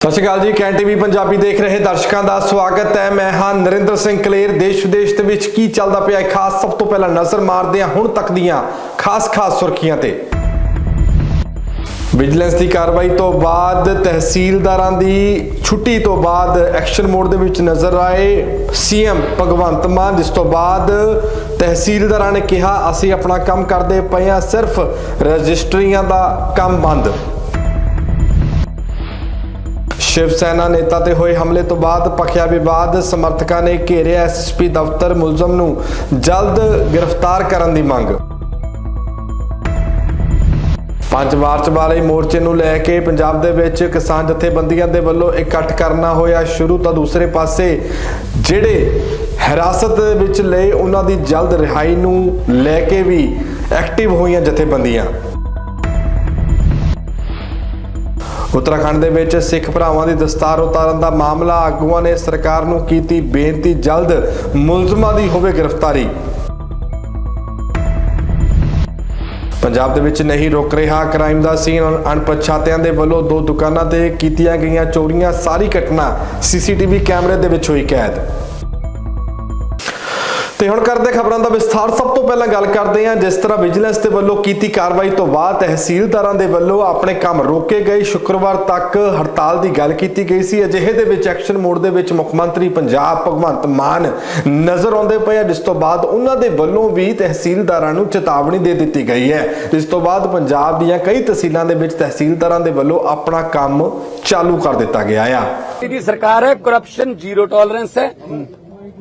ਸਤਿ ਸ਼੍ਰੀ ਅਕਾਲ ਜੀ, can TV Punjabi ਦੇਖ ਰਹੇ ਦਰਸ਼ਕਾਂ ਦਾ ਸਵਾਗਤ ਹੈ। ਮੈਂ ਹਾਂ ਨਰਿੰਦਰ ਸਿੰਘ ਕਲੇਰ। ਦੇਸ਼ ਵਿਦੇਸ਼ ਦੇ ਵਿੱਚ ਕੀ ਚੱਲਦਾ ਪਿਆ ਹੈ? ਖਾਸ ਸਭ ਤੋਂ ਪਹਿਲਾਂ ਨਜ਼ਰ ਮਾਰਦੇ ਹਾਂ ਹੁਣ ਤੱਕ ਦੀਆਂ ਖਾਸ-ਖਾਸ ਸੁਰਖੀਆਂ ਤੇ। ਵਿਜੀਲੈਂਸ ਦੀ ਕਾਰਵਾਈ ਤੋਂ ਬਾਅਦ ਤਹਿਸੀਲਦਾਰਾਂ ਦੀ ਛੁੱਟੀ ਤੋਂ ਬਾਅਦ ਐਕਸ਼ਨ ਮੋਡ ਦੇ ਵਿੱਚ ਨਜ਼ਰ ਆਏ ਸੀਐਮ ਭਗਵੰਤ ਮਾਨ। ਜਿਸ ਤੋਂ ਬਾਅਦ ਤਹਿਸੀਲਦਾਰਾਂ ਨੇ ਕਿਹਾ, ਅਸੀਂ ਆਪਣਾ ਕੰਮ ਕਰਦੇ ਪਏ ਹਾਂ, ਸਿਰਫ ਰਜਿਸਟਰੀਆਂ ਦਾ ਕੰਮ ਬੰਦ। ਸ਼ਿਵ ਸੈਨਾ ਨੇਤਾ ਤੇ ਹੋਏ ਹਮਲੇ ਤੋਂ ਬਾਅਦ ਪਖਿਆ ਵਿਵਾਦ, ਸਮਰਥਕਾਂ ਨੇ ਘੇਰਿਆ ਐਸਐਸਪੀ ਦਫ਼ਤਰ ਮੁਲਜ਼ਮ ਨੂੰ ਜਲਦ ਗ੍ਰਿਫਤਾਰ ਕਰਨ ਦੀ ਮੰਗ। ਪੰਜ ਮਾਰਚ ਵਾਲੇ ਮੋਰਚੇ ਨੂੰ ਲੈ ਕੇ ਪੰਜਾਬ ਦੇ ਵਿੱਚ ਕਿਸਾਨ ਜਥੇਬੰਦੀਆਂ ਦੇ ਵੱਲੋਂ ਇਕੱਠ ਕਰਨਾ ਹੋਇਆ ਸ਼ੁਰੂ ਤਾਂ ਦੂਸਰੇ ਪਾਸੇ, ਜਿਹੜੇ ਹਿਰਾਸਤ ਵਿੱਚ ਲਏ ਉਹਨਾਂ ਦੀ ਜਲਦ ਰਿਹਾਈ ਨੂੰ ਲੈ ਕੇ ਵੀ ਐਕਟਿਵ ਹੋਈਆਂ ਜਥੇਬੰਦੀਆਂ। ਉੱਤਰਾਖੰਡ ਦੇ ਵਿੱਚ ਸਿੱਖ ਭਰਾਵਾਂ ਦੀ ਦਸਤਾਰ ਉਤਾਰਨ ਦਾ ਮਾਮਲਾ ਆਗੂਆਂ ਨੇ ਸਰਕਾਰ ਨੂੰ ਕੀਤੀ ਬੇਨਤੀ, ਜਲਦ ਮੁਲਜ਼ਮਾਂ ਦੀ ਹੋਵੇ ਗ੍ਰਿਫਤਾਰੀ। ਪੰਜਾਬ ਦੇ ਵਿੱਚ ਨਹੀਂ ਰੁਕ ਰਿਹਾ ਕ੍ਰਾਈਮ ਦਾ ਸੀਨ। ਅਣਪਛਾਤਿਆਂ ਦੇ ਵੱਲੋਂ ਦੋ ਦੁਕਾਨਾਂ ਤੇ ਕੀਤੀਆਂ ਗਈਆਂ ਚੋਰੀਆਂ, ਸਾਰੀ ਘਟਨਾ ਸੀਸੀਟੀਵੀ ਕੈਮਰੇ ਦੇ ਵਿੱਚ ਹੋਈ ਕੈਦ। ਤੇ ਹੁਣ ਕਰਦੇ ਖਬਰਾਂ ਦਾ ਵਿਸਥਾਰ। ਸਭ ਤੋਂ ਪਹਿਲਾਂ ਗੱਲ ਕਰਦੇ ਹਾਂ ਜਿਸ ਤਰ੍ਹਾਂ ਵਿਜੀਲੈਂਸ ਦੇ ਵੱਲੋਂ ਕੀਤੀ ਕਾਰਵਾਈ ਤੋਂ ਬਾਅਦ ਤਹਿਸੀਲਦਾਰਾਂ ਦੇ ਵੱਲੋਂ ਆਪਣੇ ਕੰਮ ਰੋਕੇ ਗਏ। ਸ਼ੁੱਕਰਵਾਰ ਤੱਕ ਹੜਤਾਲ ਦੀ ਗੱਲ ਕੀਤੀ ਗਈ ਸੀ। ਅਜਿਹੇ ਦੇ ਵਿੱਚ ਐਕਸ਼ਨ ਮੋਡ ਦੇ ਵਿੱਚ ਮੁੱਖ ਮੰਤਰੀ ਪੰਜਾਬ ਭਗਵੰਤ ਮਾਨ ਨਜ਼ਰ ਆਉਂਦੇ ਪਏ ਆ। ਜਿਸ ਤੋਂ ਬਾਅਦ ਉਹਨਾਂ ਦੇ ਵੱਲੋਂ ਵੀ ਤਹਿਸੀਲਦਾਰਾਂ ਨੂੰ ਚੇਤਾਵਨੀ ਦੇ ਦਿੱਤੀ ਗਈ ਹੈ। ਜਿਸ ਤੋਂ ਬਾਅਦ ਪੰਜਾਬ ਦੀਆਂ ਕਈ ਤਹਿਸੀਲਾਂ ਦੇ ਵਿੱਚ ਤਹਿਸੀਲਦਾਰਾਂ ਦੇ ਵੱਲੋਂ ਆਪਣਾ ਕੰਮ ਚਾਲੂ ਕਰ ਦਿੱਤਾ ਗਿਆ ਆ। ਦੀ ਸਰਕਾਰ ਹੈ ਕਰਪਸ਼ਨ ਜ਼ੀਰੋ ਟੋਲਰੈਂਸ ਹੈ।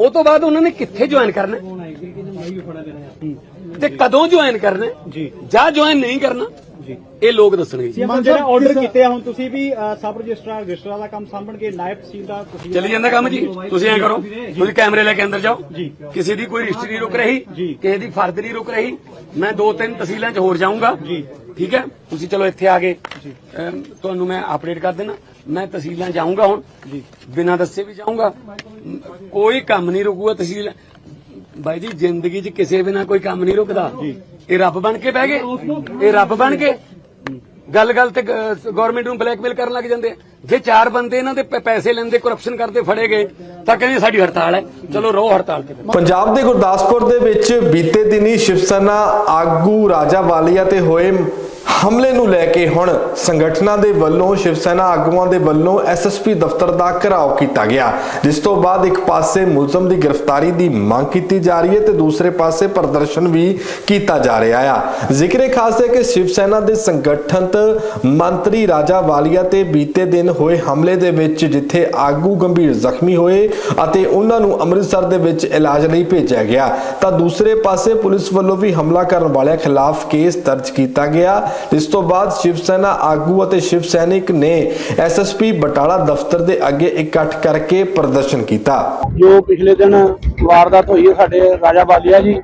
ਉਹ ਤੋਂ ਬਾਅਦ ਉਹਨਾਂ ਨੇ ਕਿੱਥੇ ਜੁਆਇਨ ਕਰਨਾ? ਹੈ? ਤੇ ਕਦੋਂ ਜੁਆਇਨ ਕਰਨਾ? ਜੀ। ਜਾਂ ਜੁਆਇਨ ਨਹੀਂ ਕਰਨਾ? ਜੀ। ਇਹ ਲੋਕ ਦੱਸਣਗੇ ਜੀ। ਜਿਹੜਾ ਆਰਡਰ ਕੀਤੇ ਆ ਹੁਣ ਤੁਸੀਂ ਵੀ ਸਬ ਰਜਿਸਟਰਾਰ ਰਜਿਸਟਰਾਂ ਦਾ ਕੰਮ ਸਾਂਭਣ ਕੇ ਨਾਇਬ ਤਹਿਸੀਲਦਾਰ ਤੁਸੀਂ ਚੱਲੀ ਜਾਂਦਾ ਕੰਮ ਜੀ। ਤੁਸੀਂ ਐ ਕਰੋ ਤੁਸੀਂ ਕੈਮਰੇ ਲੈ ਕੇ ਅੰਦਰ ਜਾਓ। ਕਿਸੇ ਦੀ ਕੋਈ ਰਜਿਸਟਰੀ ਨਹੀਂ ਰੁਕ ਰਹੀ ਕਿਸੇ ਦੀ ਫਰਦ ਨਹੀਂ ਰੁਕ ਰਹੀ। ਮੈਂ ਦੋ ਤਿੰਨ ਤਹਿਸੀਲਾਂ 'ਚ ਹੋਰ ਜਾਊਂਗਾ। ਠੀਕ ਹੈ? ਤੁਸੀਂ ਚਲੋ ਇੱਥੇ ਆ ਗਏ। ਤੁਹਾਨੂੰ ਮੈਂ ਅਪਡੇਟ ਕਰ ਦੇਣਾ ਮੈਂ ਤਹਿਸੀਲਾਂ ਜਾਊਂਗਾ ਹੁਣ ਬਿਨਾਂ ਦੱਸੇ ਵੀ ਜਾਊਂਗਾ। ਕੋਈ ਕੰਮ ਨਹੀਂ ਰੁਕੂਗਾ ਤਹਿਸੀਲ। ਬਾਈ ਜੀ ਜ਼ਿੰਦਗੀ 'ਚ ਕਿਸੇ ਬਿਨਾਂ ਕੋਈ ਕੰਮ ਨਹੀਂ ਰੁਕਦਾ। ਇਹ ਰੱਬ ਬਣ ਕੇ ਬਹਿ ਗਏ। ਇਹ ਰੱਬ ਬਣ ਕੇ ਗੱਲ ਗੱਲ ਤੇ ਗਵਰਨਮੈਂਟ ਨੂੰ ਬਲੈਕਮੇਲ ਕਰਨ ਲੱਗ ਜਾਂਦੇ ਆ। ਜੇ ਚਾਰ ਬੰਦੇ ਇਹਨਾਂ ਦੇ ਪੈਸੇ ਲੈਂਦੇ ਕਰਪਸ਼ਨ ਕਰਦੇ ਫੜੇ ਗਏ ਤਾਂ ਕਹਿੰਦੇ ਸਾਡੀ ਹੜਤਾਲ ਹੈ। ਚਲੋ ਰੋ ਹੜਤਾਲ ਤੇ ਪੰਜਾਬ ਦੇ ਗੁਰਦਾਸਪੁਰ ਦੇ ਵਿੱਚ ਬੀਤੇ ਦਿਨੀ ਸ਼ਿਵ ਸੈਨਾ ਆਗੂ ਰਾਜਾ ਵਾਲੀਆ ਤੇ ਹੋਏ ਹਮਲੇ ਨੂੰ ਲੈ ਕੇ ਹੁਣ ਸੰਗਠਨਾਂ ਦੇ ਵੱਲੋਂ, ਸ਼ਿਵ ਸੈਨਾ ਆਗੂਆਂ ਦੇ ਵੱਲੋਂ ਐਸਐਸਪੀ ਦਫ਼ਤਰ ਦਾ ਘਿਰਾਓ ਕੀਤਾ ਗਿਆ। ਜਿਸ ਤੋਂ ਬਾਅਦ ਇੱਕ ਪਾਸੇ ਮੁਲਜ਼ਮ ਦੀ ਗ੍ਰਿਫਤਾਰੀ ਦੀ ਮੰਗ ਕੀਤੀ ਜਾ ਰਹੀ ਹੈ ਤੇ ਦੂਸਰੇ ਪਾਸੇ ਪ੍ਰਦਰਸ਼ਨ ਵੀ ਕੀਤਾ ਜਾ ਰਿਹਾ ਆ। ਜ਼ਿਕਰੇ ਖਾਸ ਹੈ ਕਿ ਸ਼ਿਵ ਸੈਨਾ ਦੇ ਸੰਗਠਨਤ ਮੰਤਰੀ ਰਾਜਾ ਵਾਲੀਆ ਤੇ ਬੀਤੇ ਦਿਨ ਹੋਏ ਹਮਲੇ ਦੇ ਵਿੱਚ ਜਿੱਥੇ ਆਗੂ ਗੰਭੀਰ ਜ਼ਖਮੀ ਹੋਏ ਅਤੇ ਉਹਨਾਂ ਨੂੰ ਅੰਮ੍ਰਿਤਸਰ ਦੇ ਵਿੱਚ ਇਲਾਜ ਲਈ ਭੇਜਿਆ ਗਿਆ। ਤਾਂ ਦੂਸਰੇ ਪਾਸੇ ਪੁਲਿਸ ਵੱਲੋਂ ਵੀ ਹਮਲਾ ਕਰਨ ਵਾਲਿਆਂ ਖਿਲਾਫ ਕੇਸ ਦਰਜ ਕੀਤਾ ਗਿਆ। ਇਸ ਤੋਂ ਬਾਅਦ ਸ਼ਿਵ ਸੈਨਾ ਆਗੂ ਅਤੇ ਸ਼ਿਵ ਸੈਨਿਕ ਨੇ ਐਸਐਸਪੀ ਬਟਾਲਾ ਦਫ਼ਤਰ ਦੇ ਅੱਗੇ ਇਕੱਠ ਕਰਕੇ ਪ੍ਰਦਰਸ਼ਨ ਕੀਤਾ। ਜੋ ਪਿਛਲੇ ਦਿਨ ਵਾਰਦਾਤ ਹੋਈ ਹੈ ਸਾਡੇ ਰਾਜਾ ਬਾਲੀਆ ਜੀ,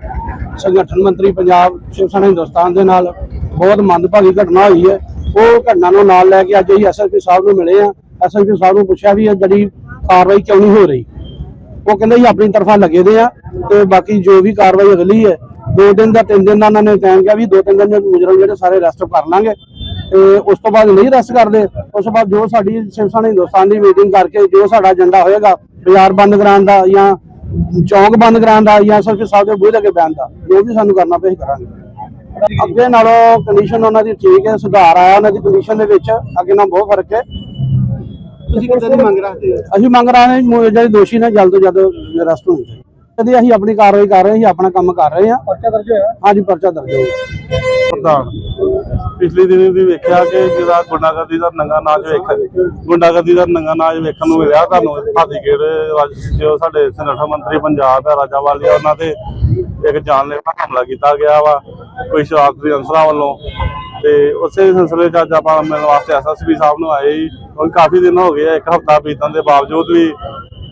ਸੰਗਠਨ ਮੰਤਰੀ ਪੰਜਾਬ ਸ਼ਿਵ ਸੈਨਾ ਹਿੰਦੁਸਤਾਨ ਦੇ ਨਾਲ, ਬਹੁਤ ਮੰਦਭਾਗੀ ਘਟਨਾ ਹੋਈ ਹੈ। ਉਹ ਘਟਨਾ ਨੂੰ ਨਾਲ ਲੈ ਕੇ ਅੱਜ ਅਸੀਂ ਐਸਐਸਪੀ ਸਾਹਿਬ ਨੂੰ ਮਿਲੇ ਆ ਐਸਐਸਪੀ ਸਾਹਿਬ ਨੂੰ ਪੁੱਛਿਆ ਵੀ ਇਹ ਜਿਹੜੀ ਕਾਰਵਾਈ ਕਿਉਂ ਨਹੀਂ ਹੋ ਰਹੀ। ਉਹ ਕਹਿੰਦੇ ਜੀ ਆਪਣੀ ਤਰਫਾ ਲੱਗੇ ਦੇ ਆ ਤੇ ਬਾਕੀ ਜੋ ਵੀ ਕਾਰਵਾਈ ਅਗਲੀ ਹੈ ਦੋ ਦਿਨ ਦਾ ਤਿੰਨ ਦਿਨ ਦਾ ਉਹਨਾਂ ਨੇ ਟਾਈਮ ਕਿਹਾ ਵੀ ਦੋ ਤਿੰਨ ਦਿਨ ਦੇ ਮੁਜਰਮ ਜਿਹੜੇ ਸਾਰੇ ਅਰੈਸਟ ਕਰ ਲਾਂਗੇ। ਤੇ ਉਸ ਤੋਂ ਬਾਅਦ ਨਹੀਂ ਅਰੈਸਟ ਕਰਦੇ। ਉਸ ਤੋਂ ਬਾਅਦ ਜੋ ਸਾਡੀ ਸ਼ਿਵ ਸੈਨਾ ਹਿੰਦੁਸਤਾਨ ਦੀ ਮੀਟਿੰਗ ਕਰਕੇ ਜੋ ਸਾਡਾ ਏਜੰਡਾ ਹੋਏਗਾ ਬਾਜ਼ਾਰ ਬੰਦ ਕਰਾਉਣ ਦਾ ਜਾਂ ਚੌਂਕ ਬੰਦ ਕਰਾਉਣ ਦਾ ਜਾਂ ਸਿਰਫ ਸਾਹਿਬ ਦੇ ਬੂਹੇ ਅੱਗੇ ਬੈਠਣ ਦਾ ਜੋ ਵੀ ਸਾਨੂੰ ਕਰਨਾ ਅਸੀਂ ਕਰਾਂਗੇ। ਅੱਗੇ ਨਾਲੋਂ ਕੰਡੀਸ਼ਨ ਉਹਨਾਂ ਦੀ ਠੀਕ ਹੈ ਸੁਧਾਰ ਆਇਆ ਉਹਨਾਂ ਦੀ ਕੰਡੀਸ਼ਨ ਦੇ ਵਿੱਚ ਅੱਗੇ ਨਾਲ ਬਹੁਤ ਫ਼ਰਕ ਹੈ। ਤੁਸੀਂ ਕਿੱਦਾਂ ਦੀ ਮੰਗ ਰੱਖਦੇ ਹੋ? ਅਸੀਂ ਮੰਗ ਰਹੇ ਹਾਂ ਜਿਹੜੇ ਦੋਸ਼ੀ ਨੇ ਜਲਦ ਤੋਂ ਜਲਦ ਅਰੈਸਟ ਹੋਣੇ ਕਦੇ ਅਸੀਂ ਆਪਣੀ ਕਾਰਵਾਈ ਕਰ ਰਹੇ ਹਾਂ ਅਸੀਂ ਆਪਣਾ ਕੰਮ ਕਰ ਰਹੇ ਹਾਂ। ਪਰਚਾ ਦਰਜ ਹੋਇਆ? ਹਾਂਜੀ ਪਰਚਾ ਦਰਜ ਹੋਇਆ। ਪ੍ਰਧਾਨ ਪਿਛਲੇ ਦਿਨੀ ਵੀ ਵੇਖਿਆ ਕਿ ਜਿਹੜਾ ਗੁੰਡਾਗਰਦੀ ਦਾ ਨੰਗਾ ਨਾਚ ਵੇਖ ਗੁੰਡਾਗਰਦੀ ਦਾ ਨੰਗਾ ਨਾਚ ਵੇਖਣ ਨੂੰ ਮਿਲਿਆ ਤੁਹਾਨੂੰ ਹਾਦੀਗੇੜ ਰਾਜ- ਜੋ ਸਾਡੇ ਸੰਗਠਨ ਮੰਤਰੀ ਪੰਜਾਬ ਹੈ ਰਾਜਾ ਵਾਲੀਆ ਉਹਨਾਂ ਤੇ ਇੱਕ ਜਾਨਲੇਵਾ ਹਮਲਾ ਕੀਤਾ ਗਿਆ ਵਾ ਕੋਈ ਸ਼ਰਾਰਤੀ ਅਨਸਰਾਂ ਵੱਲੋਂ। ਤੇ ਉਸੇ ਸਿਲਸਿਲੇ 'ਚ ਅੱਜ ਆਪਾਂ ਮਿਲਣ ਵਾਸਤੇ ਐਸਐਸਪੀ ਸਾਹਿਬ ਨੂੰ ਆਏ ਸੀ। ਕਿਉਂਕਿ ਕਾਫੀ ਦਿਨ ਹੋ ਗਏ ਇੱਕ ਹਫਤਾ ਬੀਤਣ ਦੇ ਬਾਵਜੂਦ ਵੀ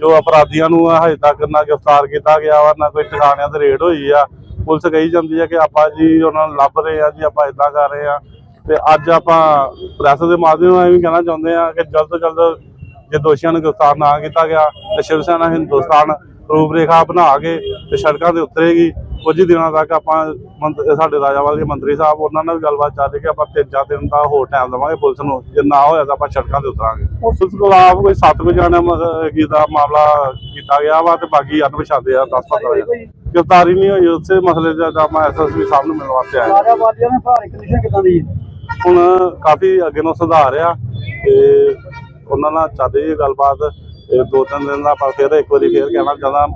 ਜੋ ਅਪਰਾਧੀਆਂ ਨੂੰ ਹਜੇ ਤੱਕ ਨਾ ਗ੍ਰਿਫਤਾਰ ਕੀਤਾ ਗਿਆ ਵਾ, ਨਾ ਕੋਈ ਟਿਕਾਣਿਆਂ ਤੇ ਰੇਡ ਹੋਈ ਆ। ਪੁਲਿਸ ਕਹੀ ਜਾਂਦੀ ਹੈ ਕਿ ਆਪਾਂ ਜੀ ਉਹਨਾਂ ਨੂੰ ਲੱਭ ਰਹੇ ਆ ਜੀ, ਆਪਾਂ ਇਦਾਂ ਕਰ ਰਹੇ ਆ। ਤੇ ਅੱਜ ਆਪਾਂ ਪ੍ਰੈਸ ਦੇ ਮਾਧਿਅਮ ਨਾਲ ਇਹ ਵੀ ਕਹਿਣਾ ਚਾਹੁੰਦੇ ਆ ਕਿ ਜਲਦ ਤੋਂ ਜਲਦ ਜੇ ਦੋਸ਼ੀਆਂ ਨੂੰ ਗ੍ਰਿਫਤਾਰ ਨਾ ਕੀਤਾ ਗਿਆ, ਤੇ ਸ਼ਿਵ ਸੈਨਾ ਹਿੰਦੁਸਤਾਨ ਰੂਪਰੇਖਾ ਬਣਾ ਕੇ ਤੇ ਸੜਕਾਂ ਤੇ ਉਤਰੇਗੀ। ਕੁਝ ਦਿਨਾਂ ਤੱਕ ਆਪਾਂ ਸਾਡੇ ਰਾਜਾਵਾਲ ਦੇ ਮੰਤਰੀ ਸਾਹਿਬ ਉਹਨਾਂ ਨਾਲ ਵੀ ਗੱਲਬਾਤ ਚੱਲ ਰਹੀ ਕਿ ਆਪਾਂ ਤਿੰਨ ਚਾਰ ਦਿਨ ਦਾ ਹੋਰ ਟਾਈਮ ਦੇਵਾਂਗੇ ਪੁਲਿਸ ਨੂੰ। ਜੇ ਨਾ ਹੋਇਆ ਤਾਂ ਆਪਾਂ ਸੜਕਾਂ ਤੇ ਉਤਰਾਂਗੇ। ਪੁਲਿਸ ਖਿਲਾਫ ਕੋਈ ਸੱਤ ਕੁ ਜਾਣੇ ਦਾ ਮਾਮਲਾ ਕੀਤਾ ਗਿਆ ਵਾ ਤੇ ਬਾਕੀ ਅਣਪਛਾਤੇ ਆ 10 15 ਜਣੇ। ਗ੍ਰਿਫਤਾਰੀ ਨਹੀਂ ਹੋਈ ਉਸੇ ਮਸਲੇ ਦਾ ਤਾਂ ਆਪਾਂ ਐਸਐਸਪੀ ਸਾਹਿਬ ਨੂੰ ਮਿਲਣ ਵਾਸਤੇ ਨੇ ਭਾਰੀ ਕੰਡੀਸ਼ਨ ਕਿਦਾਂ ਦੀ ਹੈ? ਹੁਣ ਕਾਫੀ ਅੱਗੇ ਨੂੰ ਸੁਧਾਰ ਆ ਤੇ ਉਹਨਾਂ ਨਾਲ ਚੱਲ ਰਹੀ ਹੈ ਗੱਲਬਾਤ। ਤੇ ਦੋ ਤਿੰਨ ਦਿਨ ਦਾ ਆਪਾਂ ਫਿਰ ਇੱਕ ਵਾਰੀ ਫੇਰ ਕਹਿਣਾ ਚਾਹੁੰਦਾ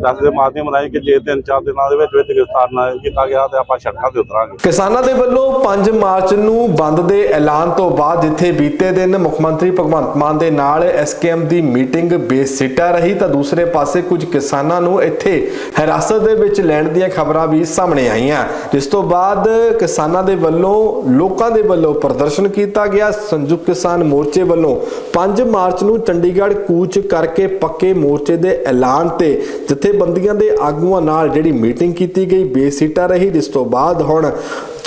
ਦੱਸ ਦੇ ਮਾਧਿਅਮ ਰਾਹੀਂ ਕਿ ਜੇ ਤਿੰਨ ਚਾਰ ਦਿਨਾਂ ਦੇ ਵਿੱਚ ਵਿੱਚ ਗ੍ਰਿਫਤਾਰ ਨਾ ਕੀਤਾ ਗਿਆ ਤੇ ਆਪਾਂ ਸੜਕਾਂ ਤੇ ਉਤਰਾਂਗੇ। ਕਿਸਾਨਾਂ ਦੇ ਵੱਲੋਂ 5 ਮਾਰਚ ਨੂੰ ਬੰਦ ਦੇ ਐਲਾਨ ਤੋਂ ਬਾਅਦ ਜਿੱਥੇ ਬੀਤੇ ਦਿਨ ਮੁੱਖ ਮੰਤਰੀ ਭਗਵੰਤ ਮਾਨ ਦੇ ਨਾਲ ਐਸਕੇਐਮ ਦੀ ਮੀਟਿੰਗ ਬੇਸਿੱਟਾ ਰਹੀ ਤਾਂ ਦੂਸਰੇ ਪਾਸੇ ਕੁਝ ਕਿਸਾਨਾਂ ਨੂੰ ਇੱਥੇ ਹਿਰਾਸਤ ਦੇ ਵਿੱਚ ਲੈਣ ਦੀਆਂ ਖਬਰਾਂ ਵੀ ਸਾਹਮਣੇ ਆਈਆਂ। ਜਿਸ ਤੋਂ ਬਾਅਦ ਕਿਸਾਨਾਂ ਦੇ ਵੱਲੋਂ, ਲੋਕਾਂ ਦੇ ਵੱਲੋਂ ਪ੍ਰਦਰਸ਼ਨ ਕੀਤਾ ਗਿਆ। ਸੰਯੁਕਤ ਕਿਸਾਨ ਮੋਰਚੇ ਵੱਲੋਂ 5 ਮਾਰਚ ਨੂੰ ਚੰਡੀਗੜ੍ਹ ਕੂਚ ਕਰਕੇ ਪੱਕੇ ਮੋਰਚੇ ਦੇ ਐਲਾਨ ਤੇ ਜਥੇਬੰਦੀਆਂ ਦੇ ਆਗੂਆਂ ਨਾਲ ਜਿਹੜੀ ਮੀਟਿੰਗ ਕੀਤੀ ਗਈ, ਬੇਸਿੱਟਾ ਰਹੀ, ਜਿਸ ਤੋਂ ਬਾਅਦ ਹੁਣ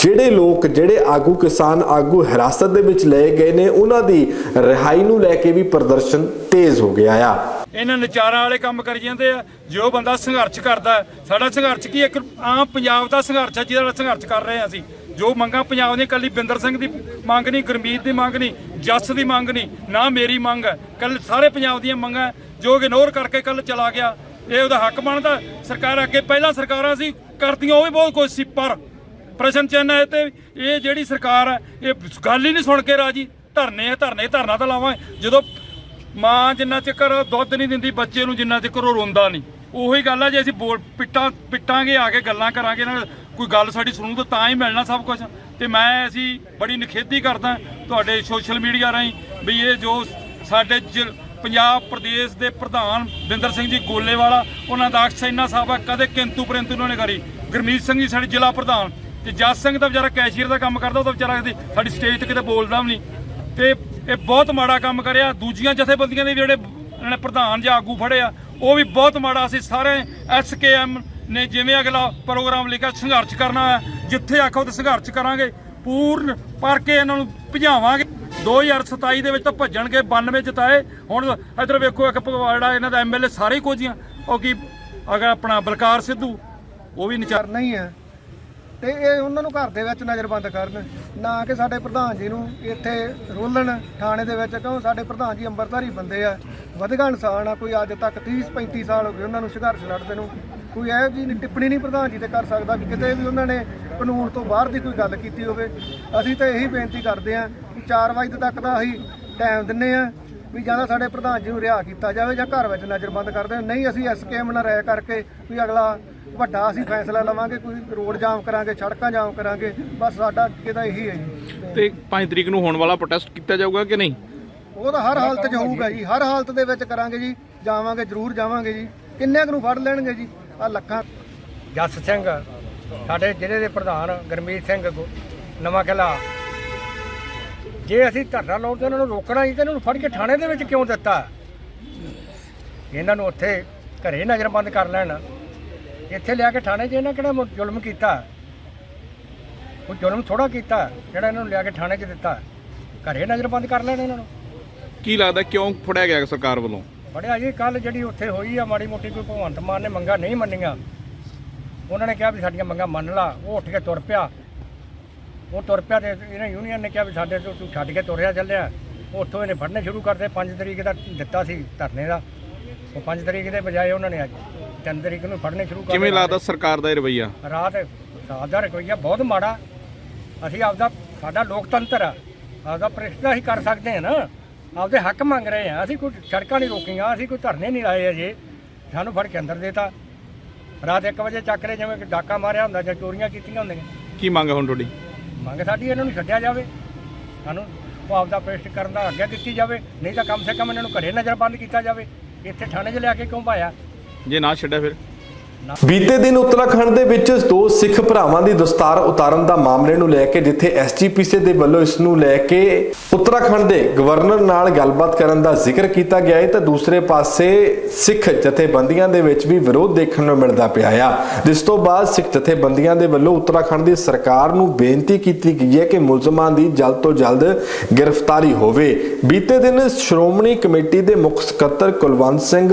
ਜਿਹੜੇ ਲੋਕ, ਜਿਹੜੇ ਆਗੂ, ਕਿਸਾਨ ਆਗੂ ਹਿਰਾਸਤ ਦੇ ਵਿੱਚ ਲਏ ਗਏ ਨੇ, ਉਹਨਾਂ ਦੀ ਰਿਹਾਈ ਨੂੰ ਲੈ ਕੇ ਵੀ ਪ੍ਰਦਰਸ਼ਨ ਤੇਜ਼ ਹੋ ਗਿਆ ਆ। ਇਹਨਾਂ ਨਚਾਰਾਂ ਵਾਲੇ ਕੰਮ ਕਰੀ ਜਾਂਦੇ ਆ, ਜੋ ਬੰਦਾ ਸੰਘਰਸ਼ ਕਰਦਾ, ਸਾਡਾ ਸੰਘਰਸ਼ ਕੀ ਇੱਕ ਆਮ ਪੰਜਾਬ ਦਾ ਸੰਘਰਸ਼ ਹੈ ਜਿਹਦਾ ਨਾਲ ਸੰਘਰਸ਼ ਕਰ ਰਹੇ ਹਾਂ ਅਸੀਂ। ਜੋ ਮੰਗਾਂ ਪੰਜਾਬ ਦੀਆਂ, ਕੱਲੀ ਬਿੰਦਰ ਸਿੰਘ ਦੀ ਮੰਗ ਨਹੀਂ, ਗੁਰਮੀਤ ਦੀ ਮੰਗ ਨਹੀਂ, ਜੱਸ ਦੀ ਮੰਗ ਨਹੀਂ, ਨਾ ਮੇਰੀ ਮੰਗ ਹੈ। ਕੱਲ ਸਾਰੇ ਪੰਜਾਬ ਦੀਆਂ ਮੰਗਾਂ ਜੋ ਇਗਨੋਰ ਕਰਕੇ ਕੱਲ ਚਲਾ ਗਿਆ ਇਹ ਉਹਦਾ ਹੱਕ ਬਣਦਾ। ਸਰਕਾਰ ਅੱਗੇ ਪਹਿਲਾਂ ਸਰਕਾਰਾਂ ਸੀ, ਕਰਦੀਆਂ ਉਹ ਵੀ ਬਹੁਤ ਕੁਝ ਸੀ, ਪਰ ਪ੍ਰਸ਼ਨ ਚਿੰਨ੍ਹ ਹੈ ਤੇ ਇਹ ਜਿਹੜੀ ਸਰਕਾਰ ਹੈ, ਇਹ ਗੱਲ ਹੀ ਨਹੀਂ ਸੁਣ ਕੇ ਰਾਜੀ। ਧਰਨੇ ਧਰਨੇ, ਧਰਨਾ ਤਾਂ ਲਾਵਾਂ। ਜਦੋਂ ਮਾਂ ਜਿੰਨਾ ਚਿਕਰ ਦੁੱਧ ਨਹੀਂ ਦਿੰਦੀ, ਬੱਚੇ ਨੂੰ ਜਿੰਨਾ ਚਿਕਰ ਉਹ ਰੋਂਦਾ ਨਹੀਂ। ਉਹੀ ਗੱਲ ਆ, ਜੇ ਅਸੀਂ ਬੋਲ ਪਿੱਟਾਂ, ਪਿੱਟਾਂਗੇ, ਆ ਕੇ ਗੱਲਾਂ ਕਰਾਂਗੇ ਨਾ, ਕੋਈ ਗੱਲ ਸਾਡੀ ਸੁਣੂ ਤਾਂ ਤਾਂ ਹੀ ਮਿਲਣਾ ਸਭ ਕੁਝ ਤੇ ਮੈਂ ਅਸੀਂ ਬੜੀ ਨਿਖੇਧੀ ਕਰਦਾ ਤੁਹਾਡੇ ਸੋਸ਼ਲ ਮੀਡੀਆ ਰਾਹੀਂ ਵੀ ਇਹ ਜੋ ਸਾਡੇ ਜ਼ਿਲ- ਪੰਜਾਬ ਪ੍ਰਦੇਸ਼ ਦੇ ਪ੍ਰਧਾਨ ਬਿੰਦਰ ਸਿੰਘ ਜੀ ਗੋਲੇਵਾਲਾ ਉਹਨਾਂ ਦਾ ਅਕਸ ਇੰਨਾ ਸਾਹਿਬ ਆ, ਕਦੇ ਕਿੰਤੂ ਪਰੰਤੂ ਉਹਨਾਂ ਨੇ ਕਰੀ। ਗੁਰਮੀਤ ਸਿੰਘ ਜੀ ਸਾਡੇ ਜ਼ਿਲ੍ਹਾ ਪ੍ਰਧਾਨ ਤੇ ਜੱਜ ਸਿੰਘ ਦਾ ਵਿਚਾਰਾ ਕੈਸ਼ੀਅਰ ਦਾ ਕੰਮ ਕਰਦਾ, ਉਹ ਤਾਂ ਵਿਚਾਰਾ ਸਾਡੀ ਸਟੇਜ ਤੇ ਕਿਤੇ ਬੋਲਦਾ ਵੀ ਨਹੀਂ। ਤੇ ਇਹ ਬਹੁਤ ਮਾੜਾ ਕੰਮ ਕਰਿਆ। ਦੂਜੀਆਂ ਜਥੇਬੰਦੀਆਂ ਦੇ ਵੀ ਜਿਹੜੇ ਇਹਨਾਂ ਨੇ ਪ੍ਰਧਾਨ ਜਾਂ ਆਗੂ ਫੜੇ ਆ, ਉਹ ਵੀ ਬਹੁਤ ਮਾੜਾ। ਅਸੀਂ ਸਾਰੇ ਐਸਕੇਐਮ ਨੇ ਜਿਵੇਂ ਅਗਲਾ ਪ੍ਰੋਗਰਾਮ ਲਿਖਿਆ, ਸੰਘਰਸ਼ ਕਰਨਾ ਹੈ ਜਿੱਥੇ ਆਖੋ ਤੇ ਸੰਘਰਸ਼ ਕਰਾਂਗੇ, ਪੂਰਨ ਪਰ ਕੇ ਇਹਨਾਂ ਨੂੰ ਭਜਾਵਾਂਗੇ। 2027 ਦੇ ਵਿੱਚ ਤਾਂ ਭੱਜਣਗੇ 92 ਜਿਤਾਏ। ਹੁਣ ਇਧਰ ਵੇਖੋ ਇੱਕ ਪਗਵਾੜਾ ਇਹਨਾਂ ਦਾ ਐਮਐਲਏ ਸਾਰੇ ਹੀ ਕੋਝੀਆਂ। ਉਹ ਕੀ, ਅਗਰ ਆਪਣਾ ਬਲਕਾਰ ਸਿੱਧੂ, ਉਹ ਵੀ ਨਚਾਰ ਕਰਨਾ ਹੀ ਹੈ। ਤੇ ਇਹ ਉਹਨਾਂ ਨੂੰ ਘਰ ਦੇ ਵਿੱਚ ਨਜ਼ਰਬੰਦ ਕਰਨ, ਨਾ ਕਿ ਸਾਡੇ ਪ੍ਰਧਾਨ ਜੀ ਨੂੰ ਇੱਥੇ ਰੋਲਣ ਥਾਣੇ ਦੇ ਵਿੱਚ, ਕਿਉਂ ਸਾਡੇ ਪ੍ਰਧਾਨ ਜੀ ਅੰਮ੍ਰਿਤਧਾਰੀ ਬੰਦੇ ਆ। ਵਧਗਾ ਇਨਸਾਨ ਆ, ਕੋਈ ਅੱਜ ਤੱਕ 30 35 ਸਾਲ ਹੋ ਗਏ ਉਹਨਾਂ ਨੂੰ ਸੰਘਰਸ਼ ਲੜਦੇ ਨੂੰ। ਕੋਈ ਇਹੋ ਜਿਹੀ ਟਿੱਪਣੀ ਨਹੀਂ ਪ੍ਰਧਾਨ ਜੀ ਤੇ ਕਰ ਸਕਦਾ ਵੀ ਕਿਤੇ ਵੀ ਉਹਨਾਂ ਨੇ ਕਾਨੂੰਨ ਤੋਂ ਬਾਹਰ ਦੀ ਕੋਈ ਗੱਲ ਕੀਤੀ ਹੋਵੇ। ਅਸੀਂ ਤਾਂ ਇਹੀ ਬੇਨਤੀ ਕਰਦੇ ਆ 4 ਵਜੇ ਤੱਕ ਦਾ ਅਸੀਂ ਟਾਈਮ ਦਿੰਨੇ ਆ ਵੀ ਜਾਂ ਤਾਂ ਸਾਡੇ ਪ੍ਰਧਾਨ ਜੀ ਨੂੰ ਰਿਹਾ ਕੀਤਾ ਜਾਵੇ ਜਾਂ ਘਰ ਵਿੱਚ ਨਜ਼ਰਬੰਦ ਕਰ ਦੇਣ। ਨਹੀਂ ਅਸੀਂ ਐਸਕੇਐਮ ਨਾਲ ਰਾਇ ਕਰਕੇ ਵੀ ਅਗਲਾ ਵੱਡਾ ਅਸੀਂ ਫੈਸਲਾ ਲਵਾਂਗੇ ਕੋਈ ਰੋਡ ਜਾਮ ਕਰਾਂਗੇ ਸੜਕਾਂ ਜਾਮ ਕਰਾਂਗੇ ਬਸ ਸਾਡਾ ਕਿਹਦਾ ਇਹੀ ਹੈ ਜੀ। ਤੇ 5 ਤਰੀਕ ਨੂੰ ਹੋਣ ਵਾਲਾ ਪ੍ਰੋਟੈਸਟ ਕੀਤਾ ਜਾਊਗਾ ਕਿ ਨਹੀਂ? ਉਹ ਤਾਂ ਹਰ ਹਾਲਤ 'ਚ ਹੋਊਗਾ ਜੀ ਹਰ ਹਾਲਤ ਦੇ ਵਿੱਚ ਕਰਾਂਗੇ ਜੀ ਜਾਵਾਂਗੇ ਜ਼ਰੂਰ ਜਾਵਾਂਗੇ ਜੀ। ਕਿੰਨੇ ਕੁ ਨੂੰ ਫੜ ਲੈਣਗੇ ਜੀ? ਆ ਲੱਖਾਂ। ਜਸ ਸਿੰਘ ਸਾਡੇ ਜ਼ਿਲ੍ਹੇ ਦੇ ਪ੍ਰਧਾਨ ਗਰਮੀਤ ਸਿੰਘ ਨਵਾਂ ਕਿਲਾ ਜੇ ਅਸੀਂ ਧਰਨਾ ਲਾਉਣ ਤੇ ਉਹਨਾਂ ਨੂੰ ਰੋਕਣਾ ਸੀ ਤੇ ਇਹਨਾਂ ਨੂੰ ਫੜ ਕੇ ਥਾਣੇ ਦੇ ਵਿੱਚ ਕਿਉਂ ਦਿੱਤਾ? ਇਹਨਾਂ ਨੂੰ ਉੱਥੇ ਘਰੇ ਨਜ਼ਰਬੰਦ ਕਰ ਲੈਣ। ਇੱਥੇ ਲਿਆ ਕੇ ਥਾਣੇ 'ਚ ਇਹਨਾਂ ਕਿਹੜਾ ਮੁ- ਜ਼ੁਲਮ ਕੀਤਾ? ਉਹ ਜ਼ੁਲਮ ਥੋੜਾ ਕੀਤਾ ਜਿਹੜਾ ਇਹਨਾਂ ਨੂੰ ਲਿਆ ਕੇ ਥਾਣੇ 'ਚ ਦਿੱਤਾ। ਘਰੇ ਨਜ਼ਰਬੰਦ ਕਰ ਲੈਣ ਇਹਨਾਂ ਨੂੰ। ਕੀ ਲੱਗਦਾ ਕਿਉਂ ਫੜਿਆ ਗਿਆ ਸਰਕਾਰ ਵੱਲੋਂ? ਫੜਿਆ ਜੀ ਕੱਲ ਜਿਹੜੀ ਉੱਥੇ ਹੋਈ ਆ ਮਾੜੀ ਮੋਟੀ ਕੋਈ ਭਗਵੰਤ ਮਾਨ ਨੇ ਮੰਗਾ ਨਹੀਂ ਮੰਨੀਆਂ। ਉਹਨਾਂ ਨੇ ਕਿਹਾ ਵੀ ਸਾਡੀਆਂ ਮੰਗਾਂ ਮੰਨ ਲਾ ਉਹ ਉੱਠ ਕੇ ਤੁਰ ਪਿਆ। ਉਹ ਤੁਰ ਪਿਆ ਤੇ ਇਹਨਾਂ ਯੂਨੀਅਨ ਨੇ ਕਿਹਾ ਵੀ ਸਾਡੇ ਤੋਂ ਤੂੰ ਛੱਡ ਕੇ ਤੁਰਿਆ ਚੱਲਿਆ। ਉੱਥੋਂ ਇਹਨੇ ਫੜਨੇ ਸ਼ੁਰੂ ਕਰਤੇ 5 ਤਰੀਕ ਦਾ ਦਿੱਤਾ ਸੀ ਧਰਨੇ ਦਾ। ਉਹ 5 ਤਰੀਕ ਦੇ ਬਜਾਏ ਉਹਨਾਂ ਨੇ ਅੱਜ 3 ਤਰੀਕ ਨੂੰ ਫੜਨੇ ਸ਼ੁਰੂ ਕਰ ਕਿਵੇਂ। ਲੱਗਦਾ ਸਰਕਾਰ ਦਾ ਇਹ ਰਵਈਆ? ਰਾਤ ਰਾਤ ਦਾ ਰਵੱਈਆ ਬਹੁਤ ਮਾੜਾ। ਅਸੀਂ ਆਪਦਾ ਸਾਡਾ ਲੋਕਤੰਤਰ ਆ। ਆਪਦਾ ਪ੍ਰਸ਼ਟ ਅਸੀਂ ਕਰ ਸਕਦੇ ਹਾਂ ਨਾ। ਆਪਦੇ ਹੱਕ ਮੰਗ ਰਹੇ ਹਾਂ। ਅਸੀਂ ਕੋਈ ਸੜਕਾਂ ਨਹੀਂ ਰੋਕੀਆਂ ਅਸੀਂ ਕੋਈ ਧਰਨੇ ਨਹੀਂ ਲਾਏ ਅਜੇ। ਸਾਨੂੰ ਫੜ ਕੇ ਅੰਦਰ ਦੇਤਾ। ਰਾਤ 1 ਵਜੇ ਚੱਕ ਲਏ ਜਿਵੇਂ ਕਿ ਡਾਕਾ ਮਾਰਿਆ ਹੁੰਦਾ ਜਾਂ ਚੋਰੀਆਂ ਕੀਤੀਆਂ ਹੁੰਦੀਆਂ। ਕੀ ਮੰਗ ਹੈ ਹੁਣ ਤੁਹਾਡੀ? ਮੰਗ ਸਾਡੀ ਇਹਨਾਂ ਨੂੰ ਛੱਡਿਆ ਜਾਵੇ। ਸਾਨੂੰ ਉਹ ਆਪਦਾ ਪ੍ਰਸ਼ਟ ਕਰਨ ਦਾ ਆਗਿਆ ਦਿੱਤੀ ਜਾਵੇ। ਨਹੀਂ ਤਾਂ ਕਮ ਸੇ ਕਮ ਇਹਨਾਂ ਨੂੰ ਘਰੇ ਨਜ਼ਰਬੰਦ ਕੀਤਾ ਜਾਵੇ। ਇੱਥੇ ਥਾਣੇ 'ਚ ਲਿਆ ਕੇ ਕਿਉਂ ਪਾਇਆ? ਜੇ ਨਾ ਛੱਡਿਆ ਫਿਰ? ਬੀਤੇ ਦਿਨ ਉੱਤਰਾਖੰਡ ਦੇ ਵਿੱਚ ਦੋ ਸਿੱਖ ਭਰਾਵਾਂ ਦੀ ਦਸਤਾਰ ਉਤਾਰਨ ਦਾ ਮਾਮਲੇ ਨੂੰ ਲੈ ਕੇ ਜਿੱਥੇ ਐਸਜੀਪੀਸੀ ਦੇ ਵੱਲੋਂ ਇਸ ਨੂੰ ਲੈ ਕੇ ਉੱਤਰਾਖੰਡ ਦੇ ਗਵਰਨਰ ਨਾਲ ਗੱਲਬਾਤ ਕਰਨ ਦਾ ਜ਼ਿਕਰ ਕੀਤਾ ਗਿਆ ਹੈ, ਤਾਂ ਦੂਸਰੇ ਪਾਸੇ ਸਿੱਖ ਜਥੇਬੰਦੀਆਂ ਦੇ ਵਿੱਚ ਵੀ ਵਿਰੋਧ ਦੇਖਣ ਨੂੰ ਮਿਲਦਾ ਪਿਆ ਆ। ਜਿਸ ਤੋਂ ਬਾਅਦ ਸਿੱਖ ਜਥੇਬੰਦੀਆਂ ਦੇ ਵੱਲੋਂ ਉੱਤਰਾਖੰਡ ਦੀ ਸਰਕਾਰ ਨੂੰ ਬੇਨਤੀ ਕੀਤੀ ਗਈ ਹੈ ਕਿ ਮੁਲਜ਼ਮਾਂ ਦੀ ਜਲਦ ਤੋਂ ਜਲਦ ਗ੍ਰਿਫਤਾਰੀ ਹੋਵੇ। ਬੀਤੇ ਦਿਨ ਸ਼੍ਰੋਮਣੀ ਕਮੇਟੀ ਦੇ ਮੁੱਖ ਸਕੱਤਰ ਕੁਲਵੰਤ ਸਿੰਘ